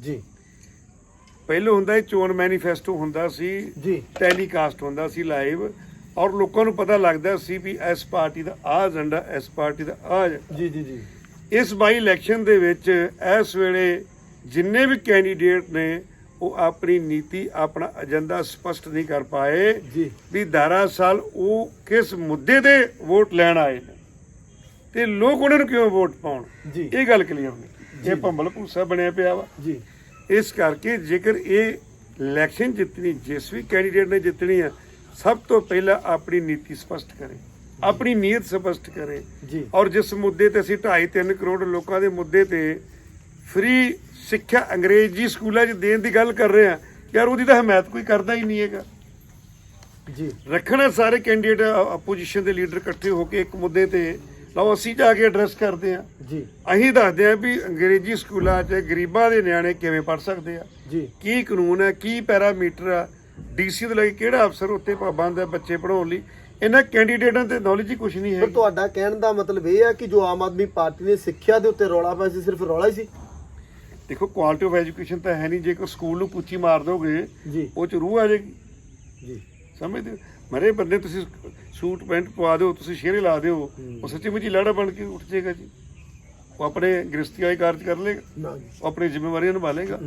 ਜੀ। ਪਹਿਲਾਂ ਹੁੰਦਾ ਇਹ ਚੋਣ ਮੈਨੀਫੈਸਟੋ ਹੁੰਦਾ ਸੀ ਜੀ। ਟੈਲੀਕਾਸਟ ਹੁੰਦਾ ਸੀ ਲਾਈਵ ਔਰ ਲੋਕਾਂ ਨੂੰ ਪਤਾ ਲੱਗਦਾ ਸੀ ਵੀ ਇਸ ਪਾਰਟੀ ਦਾ ਆਹ ਏਜੰਡਾ ਇਸ ਪਾਰਟੀ ਦਾ ਏਜੰਡਾ। ਜੀ ਜੀ ਜੀ। ਇਸ ਬਾਈ ਇਲੈਕਸ਼ਨ ਦੇ ਵਿੱਚ ਇਸ ਵੇਲੇ ਜਿੰਨੇ ਵੀ ਕੈਂਡੀਡੇਟ ਨੇ ਉਹ ਆਪਣੀ ਨੀਤੀ ਆਪਣਾ ਏਜੰਡਾ ਸਪਸ਼ਟ ਨਹੀਂ ਕਰ ਪਾਏ ਜੀ। ਵੀ ਦਰਅਸਲ ਉਹ ਕਿਸ ਮੁੱਦੇ ਤੇ ਵੋਟ ਲੈਣ ਆਏ ਨੇ। ਤੇ ਲੋਕ ਉਹਨਾਂ ਨੂੰ ਕਿਉਂ ਵੋਟ ਪਾਉਣ? ਜੀ। ਇਹ ਗੱਲ ਕਲੀਅਰ ਨਹੀਂ ਇਹ ਭੰਬਲ ਭੂਸਾ ਬਣਿਆ ਪਿਆ ਵਾ। ਜੀ। ਇਸ ਕਰਕੇ ਜੇਕਰ ਇਹ ਇਲੈਕਸ਼ਨ ਜਿੱਤਣੀ ਜਿਸ ਵੀ ਕੈਂਡੀਡੇਟ ਨੇ ਜਿੱਤਣੀ ਆ ਸਭ ਤੋਂ ਪਹਿਲਾਂ ਆਪਣੀ ਨੀਤੀ ਸਪਸ਼ਟ ਕਰੇ ਆਪਣੀ ਨੀਅਤ ਸਪਸ਼ਟ ਕਰੇ। ਜੀ। ਔਰ ਜਿਸ ਮੁੱਦੇ ਤੇ ਅਸੀਂ 2.5 3 ਕਰੋੜ ਲੋਕਾਂ ਦੇ ਮੁੱਦੇ ਤੇ ਫ੍ਰੀ ਸਿੱਖਿਆ ਅੰਗਰੇਜ਼ੀ ਸਕੂਲਾਂ 'ਚ ਦੇਣ ਦੀ ਗੱਲ ਕਰ ਰਹੇ ਆ ਯਾਰ ਉਹਦੀ ਤਾਂ ਹਮਾਇਤ ਕੋਈ ਕਰਦਾ ਹੀ ਨਹੀਂ ਹੈਗਾ। ਜੀ। ਰੱਖਣਾ ਸਾਰੇ ਕੈਂਡੀਡੇਟ ਆਪੋਜੀਸ਼ਨ ਦੇ ਲੀਡਰ ਇਕੱਠੇ ਹੋ ਕੇ ਇੱਕ ਮੁੱਦੇ ਤੇ। ਲਓ ਅਸੀਂ ਜਾ ਕੇ ਐਡਰੈਸ ਕਰਦੇ ਆ ਜੀ। ਅਸੀਂ ਦੱਸਦੇ ਆ ਵੀ ਅੰਗਰੇਜ਼ੀ ਸਕੂਲਾਂ 'ਚ ਗਰੀਬਾਂ ਦੇ ਨਿਆਣੇ ਕਿਵੇਂ ਪੜ ਸਕਦੇ ਆ। ਜੀ। ਕੀ ਕਾਨੂੰਨ ਹੈ ਕੀ ਪੈਰਾਮੀਟਰ ਆ ਡੀਸੀ ਤੋਂ ਲੈ ਕੇ ਕਿਹੜਾ ਅਫਸਰ ਉੱਤੇ ਪਾਬੰਦ ਹੈ ਬੱਚੇ ਪੜਾਉਣ ਲਈ? ਇਹਨਾਂ ਕੈਂਡੀਡੇਟਾਂ ਤੇ ਨੌਲੇਜ ਹੀ ਕੁਝ ਨਹੀਂ ਪਰ ਹੈ ਤੁਹਾਡਾ ਕਹਿਣ ਦਾ ਮਤਲਬ ਇਹ ਹੈ ਕਿ ਜੋ ਆਮ ਆਦਮੀ ਪਾਰਟੀ ਨੇ ਸਿੱਖਿਆ ਦੇ ਉੱਤੇ ਰੌਲਾ ਪਾਇਆ ਸੀ ਸਿਰਫ ਰੌਲਾ ਹੀ ਸੀ? ਦੇਖੋ ਕੁਆਲਿਟੀ ਆਫ ਐਜੂਕੇਸ਼ਨ ਤਾਂ ਹੈ ਨਹੀਂ। ਜੇਕਰ ਸਕੂਲ ਨੂੰ ਪੁੱਛੀ ਮਾਰ ਦੋਗੇ ਉਹ ਚ ਰੂਹ ਆ ਜਾਏਗੀ। ਜੀ। ਸਮਝਦੇ ਹੋ? ਮਰੇ ਬੰਦੇ ਤੁਸੀਂ ਸੂਟ ਪੈਂਟ ਪਵਾ ਦਿਓ ਤੁਸੀਂ ਸ਼ੇਰੇ ਲਾ ਦਿਓ ਉਹ ਸੱਚੀ ਮੁੱਚੀ ਲੜਾ ਬਣ ਕੇ ਉੱਠ ਜਾਏਗਾ ਜੀ। ਉਹ ਆਪਣੇ ਗ੍ਰਸਤੀ ਵਾਲੇ ਕਾਰਜ ਕਰ ਲੇਗਾ ਨਾ ਜੀ। ਉਹ ਆਪਣੀ ਜ਼ਿੰਮੇਵਾਰੀਆਂ ਨਿਭਾ ਲੇਗਾ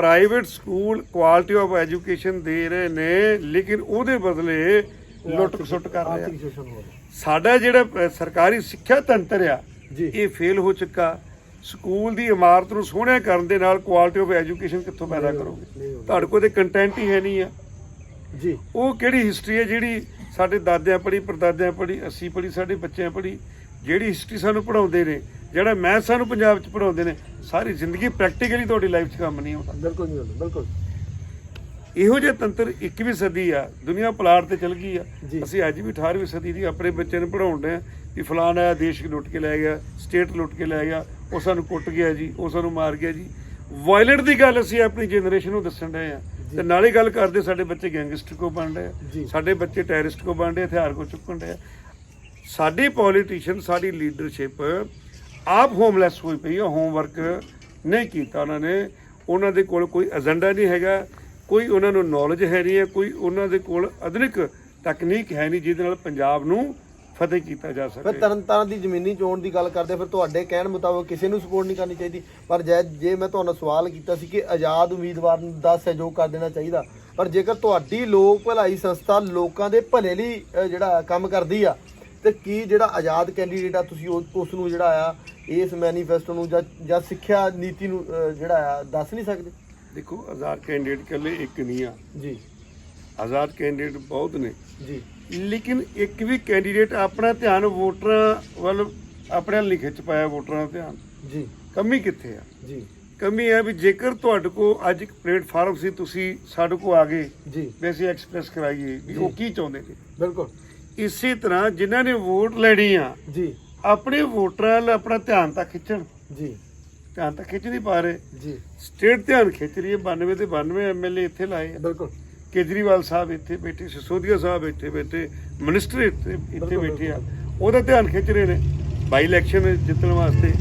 private school quality of education ਦੇ ਰਹੇ ਨੇ ਲੇਕਿਨ ਉਹਦੇ ਬਦਲੇ ਲੁੱਟ ਖਸੁੱਟ ਕਰ ਰਹੇ। ਆ ਸਾਡਾ ਜਿਹੜਾ ਸਰਕਾਰੀ ਸਿੱਖਿਆ ਤੰਤਰ ਆ ਇਹ ਫੇਲ ਹੋ ਚੁੱਕਾ। ਸਕੂਲ ਦੀ ਇਮਾਰਤ ਨੂੰ ਸੋਹਣਿਆ ਕਰਨ ਦੇ ਨਾਲ ਕੁਆਲਿਟੀ ਆਫ ਐਜੂਕੇਸ਼ਨ ਕਿੱਥੋਂ ਪੈਦਾ ਕਰੋਗੇ। ਤੁਹਾਡੇ ਕੋਲ ਤੇ ਕੰਟੈਂਟ ਹੀ ਹੈ ਨਹੀਂ ਆ। ਜੀ। ਉਹ ਕਿਹੜੀ ਹਿਸਟਰੀ ਹੈ ਜਿਹੜੀ ਸਾਡੇ ਦਾਦਿਆਂ ਪੜ੍ਹੀ ਪਰਦਾਦਿਆਂ ਪੜ੍ਹੀ ਅਸੀਂ ਪੜ੍ਹੀ ਸਾਡੇ ਬੱਚਿਆਂ ਪੜ੍ਹੀ ਜਿਹੜੀ ਹਿਸਟਰੀ ਸਾਨੂੰ ਪੜਾਉਂਦੇ ਨੇ ਜਿਹੜਾ ਮੈਥ ਸਾਨੂੰ ਪੰਜਾਬ 'ਚ ਪੜਾਉਂਦੇ ਨੇ ਸਾਰੀ ਜ਼ਿੰਦਗੀ ਪ੍ਰੈਕਟੀਕਲੀ ਤੁਹਾਡੀ ਲਾਈਫ 'ਚ ਕੰਮ ਨਹੀਂ ਆਉਂਦਾ ਬਿਲਕੁਲ ਨਹੀਂ ਹੁੰਦਾ ਬਿਲਕੁਲ। ਇਹੋ ਜਿਹੇ ਤੰਤਰ 21ਵੀਂ ਸਦੀ ਆ ਦੁਨੀਆ ਪਲਾਟ ਤੇ ਚਲ ਗਈ ਆ। ਅਸੀਂ ਅੱਜ ਵੀ 18ਵੀਂ ਸਦੀ ਦੀ ਆਪਣੇ ਬੱਚਿਆਂ ਨੂੰ ਪੜਾਉਂਦੇ ਆ ਵੀ ਫਲਾਣਾ ਆਇਆ ਦੇਸ਼ ਲੁੱਟ ਕੇ ਲੈ ਗਿਆ ਸਟੇਟ ਲੁੱਟ ਕੇ ਲੈ ਗਿਆ ਉਹ ਸਾਨੂੰ ਕੁੱਟ ਗਿਆ ਜੀ ਉਹ ਸਾਨੂੰ ਮਾਰ ਗਿਆ ਜੀ। ਵਾਇਲੈਂਟ ਦੀ ਗੱਲ ਅਸੀਂ ਆਪਣੀ ਜਨਰੇਸ਼ਨ ਨੂੰ ਦੱਸਣ ਰਹੇ ਆ। ਤੇ ਨਾਲੇ ਗੱਲ ਕਰਦੇ ਸਾਡੇ ਬੱਚੇ ਗੈਂਗਸਟਰ ਕੋ ਬਣ ਰਹੇ। ਆ। ਸਾਡੇ ਬੱਚੇ ਟੈਰਰਿਸਟ ਕੋ ਬਣ ਰਹੇ ਹਥਿਆਰ ਕੋ ਚੁੱਕਣ ਰਹੇ ਆ। ਸਾਡੇ ਪੋਲੀਟੀਸ਼ੀਅਨ ਸਾਡੀ ਲੀਡਰਸ਼ਿਪ ਆਪ ਹੋਮਲੈਸ ਹੋਈ ਪਈ ਆ ਹੋਮਵਰਕ ਨਹੀਂ ਕੀਤਾ ਉਹਨਾਂ ਨੇ। ਉਹਨਾਂ ਦੇ ਕੋਲ ਕੋਈ ਏਜੰਡਾ ਨਹੀਂ ਹੈਗਾ, ਕੋਈ ਉਹਨਾਂ ਨੂੰ ਨੌਲੇਜ ਹੈ ਨਹੀਂ ਹੈ, ਕੋਈ ਉਹਨਾਂ ਦੇ ਕੋਲ ਆਧੁਨਿਕ ਤਕਨੀਕ ਹੈ ਨਹੀਂ ਜਿਹਦੇ ਨਾਲ ਪੰਜਾਬ ਨੂੰ ਫਤਿਹ ਕੀਤਾ ਜਾ ਸਕੇ। ਫਿਰ ਸਕੇ ਤਰਨਤਾਰਨ ਦੀ ਜ਼ਮੀਨੀ ਚੋਣ ਦੀ ਗੱਲ ਕਰਦੇ, ਫਿਰ ਤੁਹਾਡੇ ਕਹਿਣ ਮੁਤਾਬਕ ਕਿਸੇ ਨੂੰ ਸਪੋਰਟ ਨਹੀਂ ਕਰਨੀ ਚਾਹੀਦੀ। ਪਰ ਜੇ ਜੇ ਮੈਂ ਤੁਹਾਨੂੰ ਸਵਾਲ ਕੀਤਾ ਸੀ ਕਿ ਆਜ਼ਾਦ ਉਮੀਦਵਾਰ ਦਾ ਸਹਿਯੋਗ ਕਰ ਦੇਣਾ ਚਾਹੀਦਾ, ਪਰ ਜੇਕਰ ਤੁਹਾਡੀ ਲੋਕ ਭਲਾਈ ਸੰਸਥਾ ਲੋਕਾਂ ਦੇ ਭਲੇ ਲਈ ਜਿਹੜਾ ਕੰਮ ਕਰਦੀ ਆ ਤੇ ਕੀ ਜਿਹੜਾ ਆਜ਼ਾਦ ਕੈਂਡੀਡੇਟ ਆ ਤੁਸੀਂ ਉਸ ਨੂੰ ਜਿਹੜਾ ਆ ਇਸ ਮੈਨੀਫੈਸਟੋ ਨੂੰ ਜਾਂ ਜਾਂ ਸਿੱਖਿਆ ਨੀਤੀ ਨੂੰ ਜਿਹੜਾ ਆ ਦੱਸ ਨਹੀਂ ਸਕਦੇ? ਦੇਖੋ ਆਜ਼ਾਦ ਕੈਂਡੀਡੇਟ ਇਕੱਲੇ ਇੱਕ ਨਹੀਂ ਆ। ਜੀ। ਆਜ਼ਾਦ ਕੈਂਡੀਡੇਟ ਬਹੁਤ ਨੇ। ਜੀ। ਲੇਕਿਨ ਇੱਕ ਵੀ ਕੈਂਡੀਡੇਟ ਆਪਣਾ ਧਿਆਨ ਵੋਟਰਾਂ ਵੱਲ ਆਪਣੇ ਨਹੀਂ ਖਿੱਚ ਪਾਇਆ ਵੋਟਰਾਂ ਦਾ ਧਿਆਨ। ਜੀ। ਕਮੀ ਕਿੱਥੇ ਆ? ਜੀ। ਕਮੀ ਹੈ ਵੀ ਜੇਕਰ ਤੁਹਾਡੇ ਕੋ ਅੱਜ ਇੱਕ ਪਲੇਟਫਾਰਮ ਸੀ ਤੁਸੀਂ ਸਾਡੇ ਕੋ ਆ ਗਏ। ਜੀ। ਵੀ ਅਸੀਂ ਐਕਸਪ੍ਰੈਸ ਕਰਾਈਏ ਵੀ ਉਹ ਕੀ ਚਾਹੁੰਦੇ ਨੇ ਬਿਲਕੁਲ। ਇਸੇ ਤਰ੍ਹਾਂ ਜਿਨ੍ਹਾਂ ਨੇ ਵੋਟ ਲੈਣੀ ਆ ਜੀ। ਆਪਣੇ ਵੋਟਰਾਂ ਵੱਲ ਆਪਣਾ ਧਿਆਨ ਤਾਂ ਖਿੱਚਣ। ਜੀ। ਧਿਆਨ ਤਾਂ ਖਿੱਚ ਨਹੀਂ ਪਾ ਰਹੇ। ਜੀ। ਸਟੇਟ ਧਿਆਨ ਖਿੱਚ ਰਹੀ ਹੈ 92 ਤੇ 92 ਐਮਐਲਏ ਇੱਥੇ ਲਾਏ ਬਿਲਕੁਲ। ਕੇਜਰੀਵਾਲ ਸਾਹਿਬ ਇੱਥੇ ਬੈਠੇ ਸਿਸੋਦੀਆ ਸਾਹਿਬ ਇੱਥੇ ਬੈਠੇ ਮਿਨਿਸਟਰ ਇੱਥੇ ਬੈਠੇ ਆ। ਉਹਦਾ ਧਿਆਨ ਖਿੱਚ ਰਹੇ ਨੇ ਬਾਈ ਇਲੈਕਸ਼ਨ ਜਿੱਤਣ ਵਾਸਤੇ।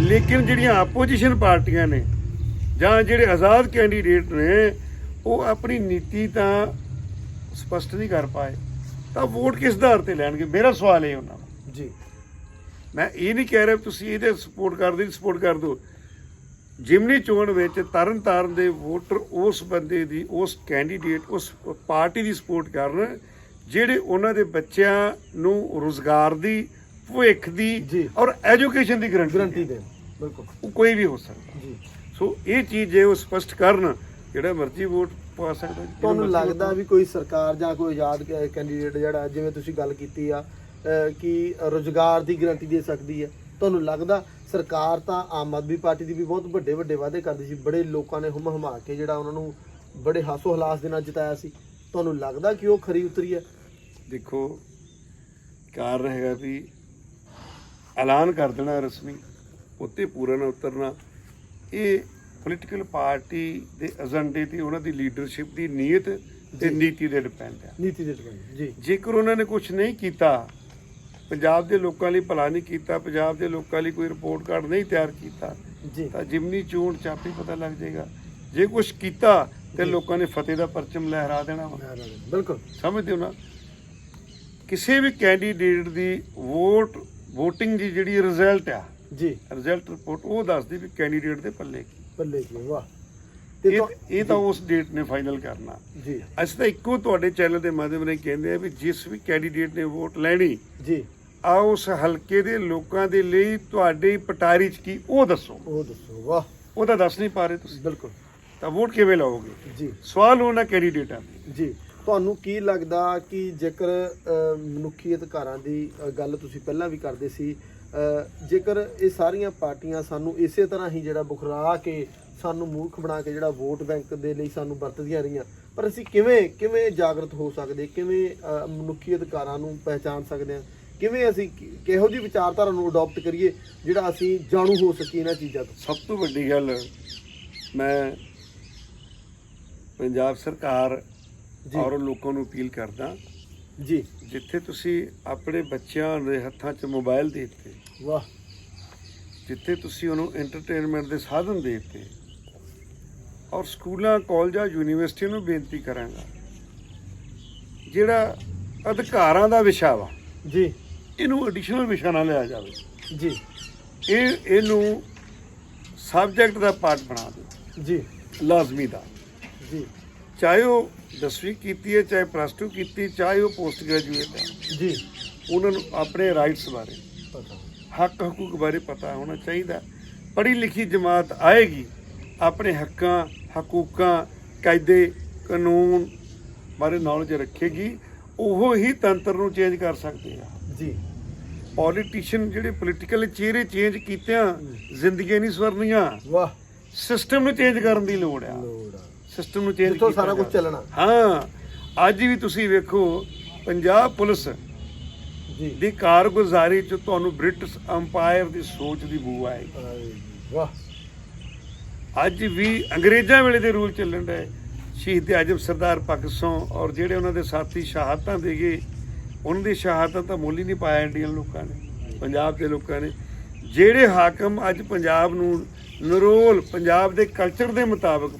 ਲੇਕਿਨ ਜਿਹੜੀਆਂ ਆਪੋਜੀਸ਼ਨ ਪਾਰਟੀਆਂ ਨੇ ਜਾਂ ਜਿਹੜੇ ਆਜ਼ਾਦ ਕੈਂਡੀਡੇਟ ਨੇ ਉਹ ਆਪਣੀ ਨੀਤੀ ਤਾਂ ਸਪਸ਼ਟ ਨਹੀਂ ਕਰ ਪਾਏ। ਤਾਂ ਵੋਟ ਕਿਸ ਆਧਾਰ ਤੇ ਲੈਣਗੇ? ਮੇਰਾ ਸਵਾਲ ਇਹ ਉਹਨਾਂ ਨੂੰ ਜੀ। ਮੈਂ ਇਹ ਨਹੀਂ ਕਹਿ ਰਿਹਾ ਤੁਸੀਂ ਇਹਦੇ ਸਪੋਰਟ ਕਰਦੇ ਸਪੋਰਟ ਕਰ ਦਿਓ ਜਿਮਨੀ ਚੋਣ ਵਿੱਚ ਤਰਨ ਤਾਰਨ ਦੇ ਵੋਟਰ ਉਸ ਬੰਦੇ ਦੀ ਉਸ ਕੈਂਡੀਡੇਟ ਉਸ ਪਾਰਟੀ ਦੀ ਸਪੋਰਟ ਕਰਨ ਜਿਹੜੇ ਉਹਨਾਂ ਦੇ ਬੱਚਿਆਂ ਨੂੰ ਰੋਜ਼ਗਾਰ ਦੀ ਭਵਿੱਖ ਦੀ। ਔਰ ਐਜੂਕੇਸ਼ਨ ਦੀ ਗਰੰਟੀ ਦੇਣ ਬਿਲਕੁਲ। ਉਹ ਕੋਈ ਵੀ ਹੋ ਸਕਦਾ। ਜੀ। ਸੋ ਇਹ ਚੀਜ਼ ਜੇ ਉਹ ਸਪਸ਼ਟ ਕਰਨ ਜਿਹੜਾ ਮਰਜ਼ੀ ਵੋਟ ਪਾ ਸਕਦਾ ਜਿਹਨੂੰ ਤੁਹਾਨੂੰ ਲੱਗਦਾ ਵੀ ਕੋਈ ਸਰਕਾਰ ਜਾਂ ਕੋਈ ਆਜ਼ਾਦ ਕੈਂਡੀਡੇਟ ਜਿਹੜਾ ਜਿਵੇਂ ਤੁਸੀਂ ਗੱਲ ਕੀਤੀ ਆ ਕਿ ਰੋਜ਼ਗਾਰ ਦੀ ਗਾਰੰਟੀ ਦੇ ਸਕਦੀ ਹੈ। ਤੁਹਾਨੂੰ ਲੱਗਦਾ ਸਰਕਾਰ ਤਾਂ ਆਮ ਆਦਮੀ ਪਾਰਟੀ ਦੀ ਵੀ ਬਹੁਤ ਵੱਡੇ ਵੱਡੇ ਵਾਅਦੇ ਕਰਦੀ ਸੀ ਬੜੇ ਲੋਕਾਂ ਨੇ ਹੁਮ ਹਮਾ ਕੇ ਜਿਹੜਾ ਉਹਨਾਂ ਨੂੰ ਬੜੇ ਹਾਸੋ ਹਲਾਸ ਦੇ ਨਾਲ ਜਿਤਾਇਆ ਸੀ। ਤੁਹਾਨੂੰ ਲੱਗਦਾ ਕਿ ਉਹ ਖਰੀ ਉਤਰੀ ਹੈ? ਦੇਖੋ ਕਾਰਨ ਹੈਗਾ ਵੀ ਐਲਾਨ ਕਰ ਦੇਣਾ ਰਸਮੀ ਉੱਤੇ ਪੂਰਾ ਨਾ ਉਤਰਨਾ ਇਹ ਪੋਲੀਟੀਕਲ ਪਾਰਟੀ ਦੇ ਏਜੰਡੇ ਤੇ ਉਹਨਾਂ ਦੀ ਲੀਡਰਸ਼ਿਪ ਦੀ ਨੀਅਤ ਤੇ। ਨੀਤੀ ਦੇ ਡਿਪੈਂਡ ਹੈ ਨੀਤੀ ਦੇ ਡਿਪੈਂਡ ਜੀ। ਜੇਕਰ ਉਹਨਾਂ ਨੇ ਕੁਝ ਨਹੀਂ ਕੀਤਾ ਪੰਜਾਬ ਦੇ ਲੋਕਾਂ ਲਈ ਭਲਾ ਨਹੀਂ ਕੀਤਾ ਪੰਜਾਬ ਦੇ ਲੋਕਾਂ ਲਈ ਕੋਈ ਰਿਪੋਰਟ ਕਾਰਡ ਨਹੀਂ ਤਿਆਰ ਕੀਤਾ ਜੀ। ਤਾਂ ਜਿਮਨੀ ਚੋਣ ਚਾਪੀ ਪਤਾ ਲੱਗ ਜਾਏਗਾ। ਜੇ ਕੁਝ ਕੀਤਾ ਤੇ। ਲੋਕਾਂ ਨੇ ਫਤਿਹ ਦਾ ਪਰਚਮ ਲਹਿਰਾ ਦੇਣਾ ਬਿਲਕੁਲ। ਸਮਝਦੇ ਹੋ ਨਾ? ਕਿਸੇ ਵੀ ਕੈਂਡੀਡੇਟ ਦੀ ਵੋਟ VOTING ਦੀ ਜਿਹੜੀ ਰਿਜ਼ਲਟ ਆ ਜੀ। ਰਿਜ਼ਲਟ ਰਿਪੋਰਟ ਉਹ ਦੱਸਦੀ ਵੀ ਕੈਂਡੀਡੇਟ ਦੇ ਪੱਲੇ ਕੀ। ਬੱਲੇ ਕੀ ਵਾਹ। ਤੇ ਇਹ ਤਾਂ ਉਸ ਡੇਟ ਨੇ ਫਾਈਨਲ ਕਰਨਾ। ਜੀ। ਅਸੀਂ ਤਾਂ ਇੱਕੋ ਤੁਹਾਡੇ ਚੈਨਲ ਦੇ ਮਾਧਿਅਮ ਰਾਹੀਂ ਕਹਿੰਦੇ ਆ ਵੀ ਜਿਸ ਵੀ ਕੈਂਡੀਡੇਟ ਨੇ ਵੋਟ ਲੈਣੀ ਜੀ। ਆ ਉਸ ਹਲਕੇ ਦੇ ਲੋਕਾਂ ਦੇ ਲਈ ਤੁਹਾਡੀ ਪਟਾਰੀ ਚ ਕੀ ਉਹ ਦੱਸੋ। ਉਹ ਦੱਸੋ ਵਾਹ। ਉਹ ਤਾਂ ਦੱਸ ਨਹੀਂ ਪਾ ਰਹੇ ਤੁਸੀਂ। ਬਿਲਕੁਲ। ਤਾਂ ਵੋਟ ਕਿਵੇਂ ਲਾਓਗੇ? ਜੀ। ਸਵਾਲ ਉਹਨਾਂ ਕੈਂਡੀਡੇਟਾਂ ਦੇ। ਜੀ। ਤੁਹਾਨੂੰ ਕੀ ਲੱਗਦਾ ਕਿ ਜੇਕਰ ਮਨੁੱਖੀ ਅਧਿਕਾਰਾਂ ਦੀ ਗੱਲ ਤੁਸੀਂ ਪਹਿਲਾਂ ਵੀ ਕਰਦੇ ਸੀ ਜੇਕਰ ਇਹ ਸਾਰੀਆਂ ਪਾਰਟੀਆਂ ਸਾਨੂੰ ਇਸੇ ਤਰ੍ਹਾਂ ਹੀ ਜਿਹੜਾ ਬੁਖਰਾ ਕੇ ਸਾਨੂੰ ਮੂਰਖ ਬਣਾ ਕੇ ਜਿਹੜਾ ਵੋਟ ਬੈਂਕ ਦੇ ਲਈ ਸਾਨੂੰ ਵਰਤਦੀਆਂ ਰਹੀਆਂ ਪਰ ਅਸੀਂ ਕਿਵੇਂ ਕਿਵੇਂ ਜਾਗਰਤ ਹੋ ਸਕਦੇ ਕਿਵੇਂ ਮਨੁੱਖੀ ਅਧਿਕਾਰਾਂ ਨੂੰ ਪਹਿਚਾਨ ਸਕਦੇ ਹਾਂ ਕਿਵੇਂ ਅਸੀਂ ਕਿਹੋ ਜਿਹੀ ਵਿਚਾਰਧਾਰਾ ਨੂੰ ਅਡਾਪਟ ਕਰੀਏ ਜਿਹੜਾ ਅਸੀਂ ਜਾਣੂ ਹੋ ਸਕੀਏ ਇਹਨਾਂ ਚੀਜ਼ਾਂ ਤੋਂ ਸਭ ਤੋਂ ਵੱਡੀ ਗੱਲ ਮੈਂ ਪੰਜਾਬ ਸਰਕਾਰ ਜੀ। ਔਰ ਲੋਕਾਂ ਨੂੰ ਅਪੀਲ ਕਰਦਾ ਜੀ। ਜਿੱਥੇ ਤੁਸੀਂ ਆਪਣੇ ਬੱਚਿਆਂ ਦੇ ਹੱਥਾਂ 'ਚ ਮੋਬਾਈਲ ਦੇ ਦਿੱਤੇ। ਵਾਹ। ਜਿੱਥੇ ਤੁਸੀਂ ਉਹਨੂੰ ਐਂਟਰਟੇਨਮੈਂਟ ਦੇ ਸਾਧਨ ਦੇ ਦਿੱਤੇ। ਔਰ ਸਕੂਲਾਂ ਕਾਲਜਾਂ ਯੂਨੀਵਰਸਿਟੀਆਂ ਨੂੰ ਬੇਨਤੀ ਕਰਾਂਗਾ। ਜਿਹੜਾ ਅਧਿਕਾਰਾਂ ਦਾ ਵਿਸ਼ਾ ਵਾ ਜੀ। ਇਹਨੂੰ ਐਡੀਸ਼ਨਲ ਵਿਸ਼ਾ ਨਾ ਲਿਆ ਜਾਵੇ। ਜੀ। ਇਹ ਇਹਨੂੰ ਸਬਜੈਕਟ ਦਾ ਪਾਰਟ ਬਣਾ ਦਿਓ। ਜੀ। ਲਾਜ਼ਮੀ ਦਾ। ਜੀ। ਚਾਹੇ ਉਹ 10ਵੀਂ ਕੀਤੀ ਹੈ ਚਾਹੇ ਪਲੱਸ 2 ਕੀਤੀ ਚਾਹੇ ਉਹ ਪੋਸਟ ਗ੍ਰੈਜੂਏਟ ਹੈ। ਜੀ। ਉਹਨਾਂ ਨੂੰ ਆਪਣੇ ਰਾਈਟਸ ਬਾਰੇ ਪਤਾ। ਹੱਕ ਹਕੂਕ ਬਾਰੇ ਪਤਾ ਹੋਣਾ ਚਾਹੀਦਾ। ਪੜ੍ਹੀ ਲਿਖੀ ਜਮਾਤ ਆਏਗੀ ਆਪਣੇ ਹੱਕਾਂ ਹਕੂਕਾਂ ਕਾਇਦੇ ਕਾਨੂੰਨ ਬਾਰੇ ਨੌਲੇਜ ਰੱਖੇਗੀ ਉਹ ਹੀ ਤੰਤਰ ਨੂੰ ਚੇਂਜ ਕਰ ਸਕਦੇ ਆ। ਜੀ। ਪੋਲੀਟੀਸ਼ੀਅਨ ਜਿਹੜੇ ਪੋਲੀਟੀਕਲ ਚਿਹਰੇ ਚੇਂਜ ਕੀਤਿਆਂ ਜ਼ਿੰਦਗੀਆਂ ਨਹੀਂ ਸਵਰਨੀਆਂ। ਵਾਹ। ਸਿਸਟਮ ਨੂੰ ਚੇਂਜ ਕਰਨ ਦੀ ਲੋੜ ਆ। ਲੋੜ ਆ। ਸਿਸਟਮ ਨੂੰ ਚੇਂਜ ਜਿੱਥੋਂ ਸਾਰਾ ਕੁਝ ਚੱਲਣਾ। ਹਾਂ ਅੱਜ ਵੀ ਤੁਸੀਂ ਵੇਖੋ ਪੰਜਾਬ ਪੁਲਿਸ ਜੀ। ਦੀ ਕਾਰਗੁਜ਼ਾਰੀ ਚ ਤੁਹਾਨੂੰ ਬ੍ਰਿਟਿਸ਼ ਅੰਪਾਇਰ ਦੀ ਸੋਚ ਦੀ ਬੂ ਆਏਗੀ। ਆਏ, ਵਾਹ। ਅੱਜ ਵੀ ਅੰਗਰੇਜ਼ਾਂ ਵੇਲੇ ਦੇ ਰੂਲ ਚੱਲਣ ਦੇ ਸ਼ਹੀਦ ਆਜਮ ਸਰਦਾਰ ਭਗਤ ਸਿੰਘ ਔਰ ਜਿਹੜੇ ਉਹਨਾਂ ਦੇ ਸਾਥੀ ਸ਼ਹਾਦਤਾਂ ਦੇ ਗਏ ਉਹਨਾਂ ਦੀ ਸ਼ਹਾਦਤਾਂ ਤਾਂ ਮੁੱਲ ਹੀ ਨਹੀਂ ਪਾਇਆ ਇੰਡੀਅਨ ਲੋਕਾਂ ਨੇ ਪੰਜਾਬ ਦੇ ਲੋਕਾਂ ਨੇ। ਜਿਹੜੇ ਹਾਕਮ ਅੱਜ ਪੰਜਾਬ ਨੂੰ ਨਰੋਲ ਪੰਜਾਬ ਦੇ ਕਲਚਰ ਦੇ ਮੁਤਾਬਕ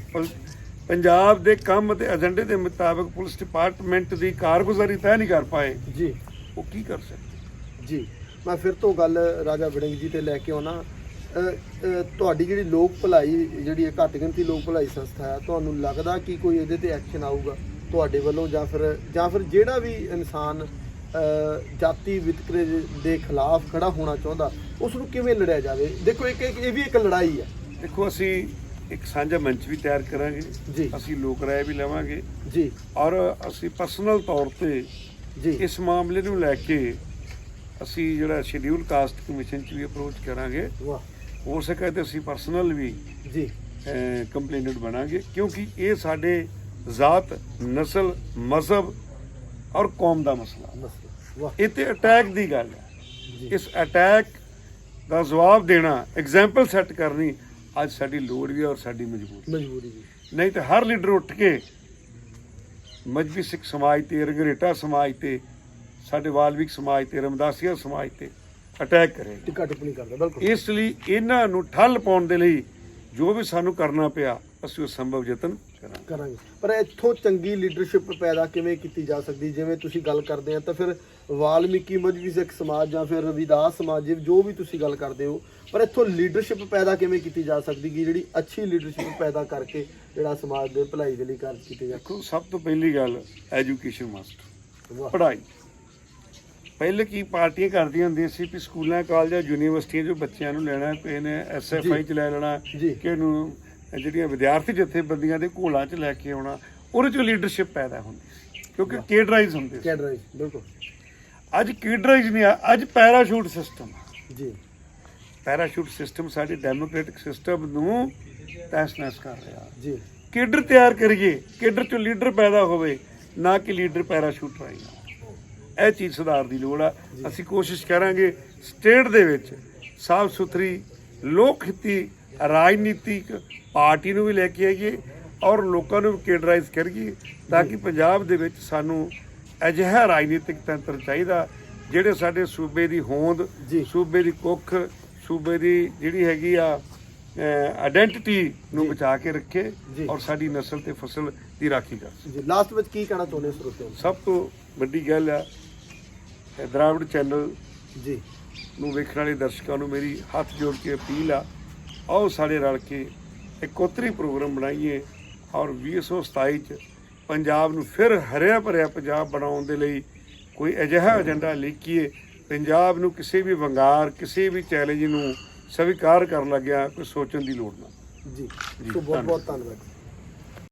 ਪੰਜਾਬ ਦੇ ਕੰਮ ਤੇ ਏਜੰਡੇ ਦੇ ਮੁਤਾਬਕ ਪੁਲਿਸ ਡਿਪਾਰਟਮੈਂਟ ਦੀ ਕਾਰਗੁਜ਼ਾਰੀ ਤੈਅ ਨਹੀਂ ਕਰ ਪਾਏ। ਜੀ। ਉਹ ਕੀ ਕਰ ਸਕਦੇ? ਜੀ। ਮੈਂ ਫਿਰ ਤੋਂ ਗੱਲ ਰਾਜਾ ਵੜਿੰਗ ਜੀ ਤੇ ਲੈ ਕੇ ਆਉਣਾ। ਤੁਹਾਡੀ ਜਿਹੜੀ ਲੋਕ ਭਲਾਈ ਜਿਹੜੀ ਇਹ ਘੱਟ ਗਿਣਤੀ ਲੋਕ ਭਲਾਈ ਸੰਸਥਾ ਹੈ ਤੁਹਾਨੂੰ ਲੱਗਦਾ ਕਿ ਕੋਈ ਇਹਦੇ ਤੇ ਐਕਸ਼ਨ ਆਊਗਾ ਤੁਹਾਡੇ ਵੱਲੋਂ ਜਾਂ ਫਿਰ ਜਾਂ ਫਿਰ ਜਿਹੜਾ ਵੀ ਇਨਸਾਨ ਜਾਤੀ ਵਿਤਕਰੇ ਦੇ- ਖਿਲਾਫ ਖੜਾ ਹੋਣਾ ਚਾਹੁੰਦਾ ਉਸ ਨੂੰ ਕਿਵੇਂ ਲੜਿਆ ਜਾਵੇ? ਦੇਖੋ ਇੱਕ- ਇਹ ਵੀ ਇੱਕ ਲੜਾਈ ਹੈ। ਦੇਖੋ ਅਸੀਂ ਇੱਕ ਸਾਂਝਾ ਮੰਚ ਵੀ ਤਿਆਰ ਕਰਾਂਗੇ। ਜੀ। ਅਸੀਂ ਲੋਕ ਰਾਏ ਵੀ ਲਵਾਂਗੇ। ਜੀ। ਔਰ ਅਸੀਂ ਪਰਸਨਲ ਤੌਰ ਤੇ ਜੀ। ਇਸ ਮਾਮਲੇ ਨੂੰ ਲੈ ਕੇ ਅਸੀਂ ਜਿਹੜਾ ਸ਼ਡਿਊਲ ਕਾਸਟ ਕਮਿਸ਼ਨ ਚ ਵੀ ਅਪਰੋਚ ਕਰਾਂਗੇ। ਵਾਹ। ਹੋ ਸਕੇ ਤੇ ਅਸੀਂ ਪਰਸਨਲ ਵੀ ਜੀ। ਕੰਪਲੇਨਟ ਬਣਾਂਗੇ। ਕਿਉਂਕਿ ਇਹ ਸਾਡੇ ਜ਼ਾਤ ਨਸਲ ਮਜ਼ਹਬ ਔਰ ਕੌਮ ਦਾ ਮਸਲਾ। ਵਾਹ। ਇਹ ਤੇ ਅਟੈਕ ਦੀ ਗੱਲ ਹੈ। ਇਸ ਅਟੈਕ ਦਾ ਜਵਾਬ ਦੇਣਾ ਐਗਜ਼ਾਮਪਲ ਸੈੱਟ ਕਰਨੀ ਅੱਜ ਸਾਡੀ ਲੋੜ ਵੀ ਹੈ ਔਰ ਸਾਡੀ ਮਜਬੂਰੀ। ਮਜਬੂਰੀ ਜੀ ਨਹੀਂ ਤੇ ਹਰ ਲੀਡਰ ਉੱਠ ਕੇ ਮਜਬੀ ਸਿੱਖ ਸਮਾਜ ਤੇ ਰੰਗਰੇਟਾ ਸਮਾਜ ਤੇ ਸਾਡੇ ਵਾਲਮੀਕ ਸਮਾਜ ਤੇ ਰਮਦਾਸੀਆ ਸਮਾਜ ਤੇ ਅਟੈਕ ਕਰੇਗਾ ਟਿੱਕਾ ਟਿੱਪਣੀ ਕਰਦਾ ਬਿਲਕੁਲ। ਇਸ ਲਈ ਇਹਨਾਂ ਨੂੰ ਠੱਲ ਪਾਉਣ ਦੇ ਲਈ ਜੋ ਵੀ ਸਾਨੂੰ ਕਰਨਾ ਪਿਆ ਅਸੀਂ ਉਹ ਸੰਭਵ ਯਤਨ ਕਰਾਂਗੇ। ਪਰ ਇੱਥੋਂ ਚੰਗੀ ਲੀਡਰਸ਼ਿਪ ਪੈਦਾ ਕਿਵੇਂ ਕੀਤੀ ਜਾ ਸਕਦੀ? ਜਿਵੇਂ ਤੁਸੀਂ ਗੱਲ ਕਰਦੇ ਆ ਤਾਂ ਫਿਰ ਵਾਲਮੀਕੀ ਮਜਬੀ ਸਿੱਖ ਸਮਾਜ ਜਾਂ ਫਿਰ ਰਵਿਦਾਸ ਸਮਾਜ ਜੋ ਵੀ ਤੁਸੀਂ ਗੱਲ ਕਰਦੇ ਹੋ ਪਰ ਇੱਥੋਂ ਲੀਡਰਸ਼ਿਪ ਪੈਦਾ ਕਿਵੇਂ ਕੀਤੀ ਜਾ ਸਕਦੀ ਕਿ ਜਿਹੜੀ ਅੱਛੀ ਲੀਡਰਸ਼ਿਪ ਪੈਦਾ ਕਰਕੇ ਜਿਹੜਾ ਸਮਾਜ ਦੇ ਭਲਾਈ ਦੇ ਲਈ ਕਾਰਜ ਕੀਤੇ ਜਾ ਦੇਖੋ ਸਭ ਤੋਂ ਪਹਿਲੀ ਗੱਲ ਐਜੂਕੇਸ਼ਨ ਮਸਟ ਪੜ੍ਹਾਈ। ਪਹਿਲੇ ਕੀ ਪਾਰਟੀਆਂ ਕਰਦੀਆਂ ਹੁੰਦੀਆਂ ਸੀ ਕਿ ਸਕੂਲਾਂ ਕਾਲਜਾਂ ਯੂਨੀਵਰਸਿਟੀਆਂ 'ਚੋਂ ਬੱਚਿਆਂ ਨੂੰ ਲੈਣਾ ਕਿਸੇ ਨੇ ਐਸਐਫਆਈ 'ਚ ਲੈ ਲੈਣਾ ਜੀ। ਕਿਸੇ ਨੂੰ ਜਿਹੜੀਆਂ ਵਿਦਿਆਰਥੀ ਜਥੇਬੰਦੀਆਂ ਦੇ ਘੋਲਾਂ 'ਚ ਲੈ ਕੇ ਆਉਣਾ ਉਹਦੇ 'ਚੋਂ ਲੀਡਰਸ਼ਿਪ ਪੈਦਾ ਹੁੰਦੀ ਸੀ। ਕਿਉਂਕਿ ਕੇਡਰਾਈਜ਼ ਹੁੰਦੇ ਸੀ। ਕੈਡਰਾਈ ਬਿਲਕੁਲ। ਅੱਜ ਕੇਡਰਾਈਜ਼ ਨਹੀਂ ਆ ਅੱਜ ਪੈਰਾਸ਼ੂਟ ਸਿਸਟਮ ਜੀ। ਪੈਰਾਸ਼ੂਟ ਸਿਸਟਮ ਸਾਡੇ ਡੈਮੋਕ੍ਰੈਟਿਕ ਸਿਸਟਮ ਨੂੰ ਤਹਿਸ-ਨਹਿਸ ਕਰ ਰਿਹਾ। ਜੀ। ਕੇਡਰ ਤਿਆਰ ਕਰੀਏ ਕੇਡਰ 'ਚੋਂ ਲੀਡਰ ਪੈਦਾ ਹੋਵੇ ਨਾ ਕਿ ਲੀਡਰ ਪੈਰਾਸ਼ੂਟ ਰਾਹੀਂ ਇਹ ਚੀਜ਼ ਸੁਧਾਰ ਦੀ ਲੋੜ ਆ। ਅਸੀਂ ਕੋਸ਼ਿਸ਼ ਕਰਾਂਗੇ ਸਟੇਟ ਦੇ ਵਿੱਚ ਸਾਫ਼ ਸੁਥਰੀ ਲੋਕ ਹਿੱਤੀ ਰਾਜਨੀਤਿਕ ਪਾਰਟੀ ਨੂੰ ਵੀ ਲੈ ਕੇ ਆਈਏ ਔਰ ਲੋਕਾਂ ਨੂੰ ਕੇਡਰਾਈਜ਼ ਕਰੀਏ ਤਾਂ ਕਿ ਪੰਜਾਬ ਦੇ ਵਿੱਚ ਸਾਨੂੰ ਅਜਿਹਾ ਰਾਜਨੀਤਿਕ ਤੰਤਰ ਚਾਹੀਦਾ ਜਿਹੜੇ ਸਾਡੇ ਸੂਬੇ ਦੀ ਹੋਂਦ। ਸੂਬੇ ਦੀ ਕੁੱਖ ਸੂਬੇ ਦੀ ਜਿਹੜੀ ਹੈਗੀ ਆ ਆਇਡੈਂਟੀਟੀ ਨੂੰ ਬਚਾ ਕੇ ਰੱਖੇ। ਔਰ ਸਾਡੀ ਨਸਲ ਤੇ ਫਸਲ ਦੀ ਰਾਖੀ ਕਰ ਜੀ ਲਾਸਟ ਵਿੱਚ ਕੀ ਕਹਿਣਾ ਚਾਹੁੰਦੇ ਸਰੋਤਿਆਂ ਸਭ ਤੋਂ ਵੱਡੀ ਗੱਲ ਆ ਇਹ ਦਰਾਵੜ ਚੈਨਲ ਨੂੰ ਜੀ ਨੂੰ ਵੇਖਣ ਵਾਲੇ ਦਰਸ਼ਕਾਂ ਨੂੰ ਮੇਰੀ ਹੱਥ ਜੋੜ ਕੇ ਅਪੀਲ ਆ ਆਓ ਸਾਡੇ ਰਲ ਕੇ ਇੱਕ ਕੋਤਰੀ ਪ੍ਰੋਗਰਾਮ ਬਣਾਈਏ ਔਰ 2027 ਚ ਪੰਜਾਬ ਨੂੰ ਫਿਰ ਹਰਿਆ ਭਰਿਆ ਪੰਜਾਬ ਬਣਾਉਣ ਦੇ ਲਈ ਕੋਈ ਅਜਿਹਾ ਏਜੰਡਾ ਲਿਖੀਏ ਪੰਜਾਬ ਨੂੰ ਕਿਸੇ ਵੀ ਵੰਗਾਰ ਕਿਸੇ ਵੀ ਚੈਲੰਜ ਨੂੰ ਸਵੀਕਾਰ ਕਰਨ ਲੱਗਿਆ ਕੋਈ ਸੋਚਣ ਦੀ ਲੋੜ ਨਾ। ਜੀ ਬਹੁਤ ਬਹੁਤ ਧੰਨਵਾਦ।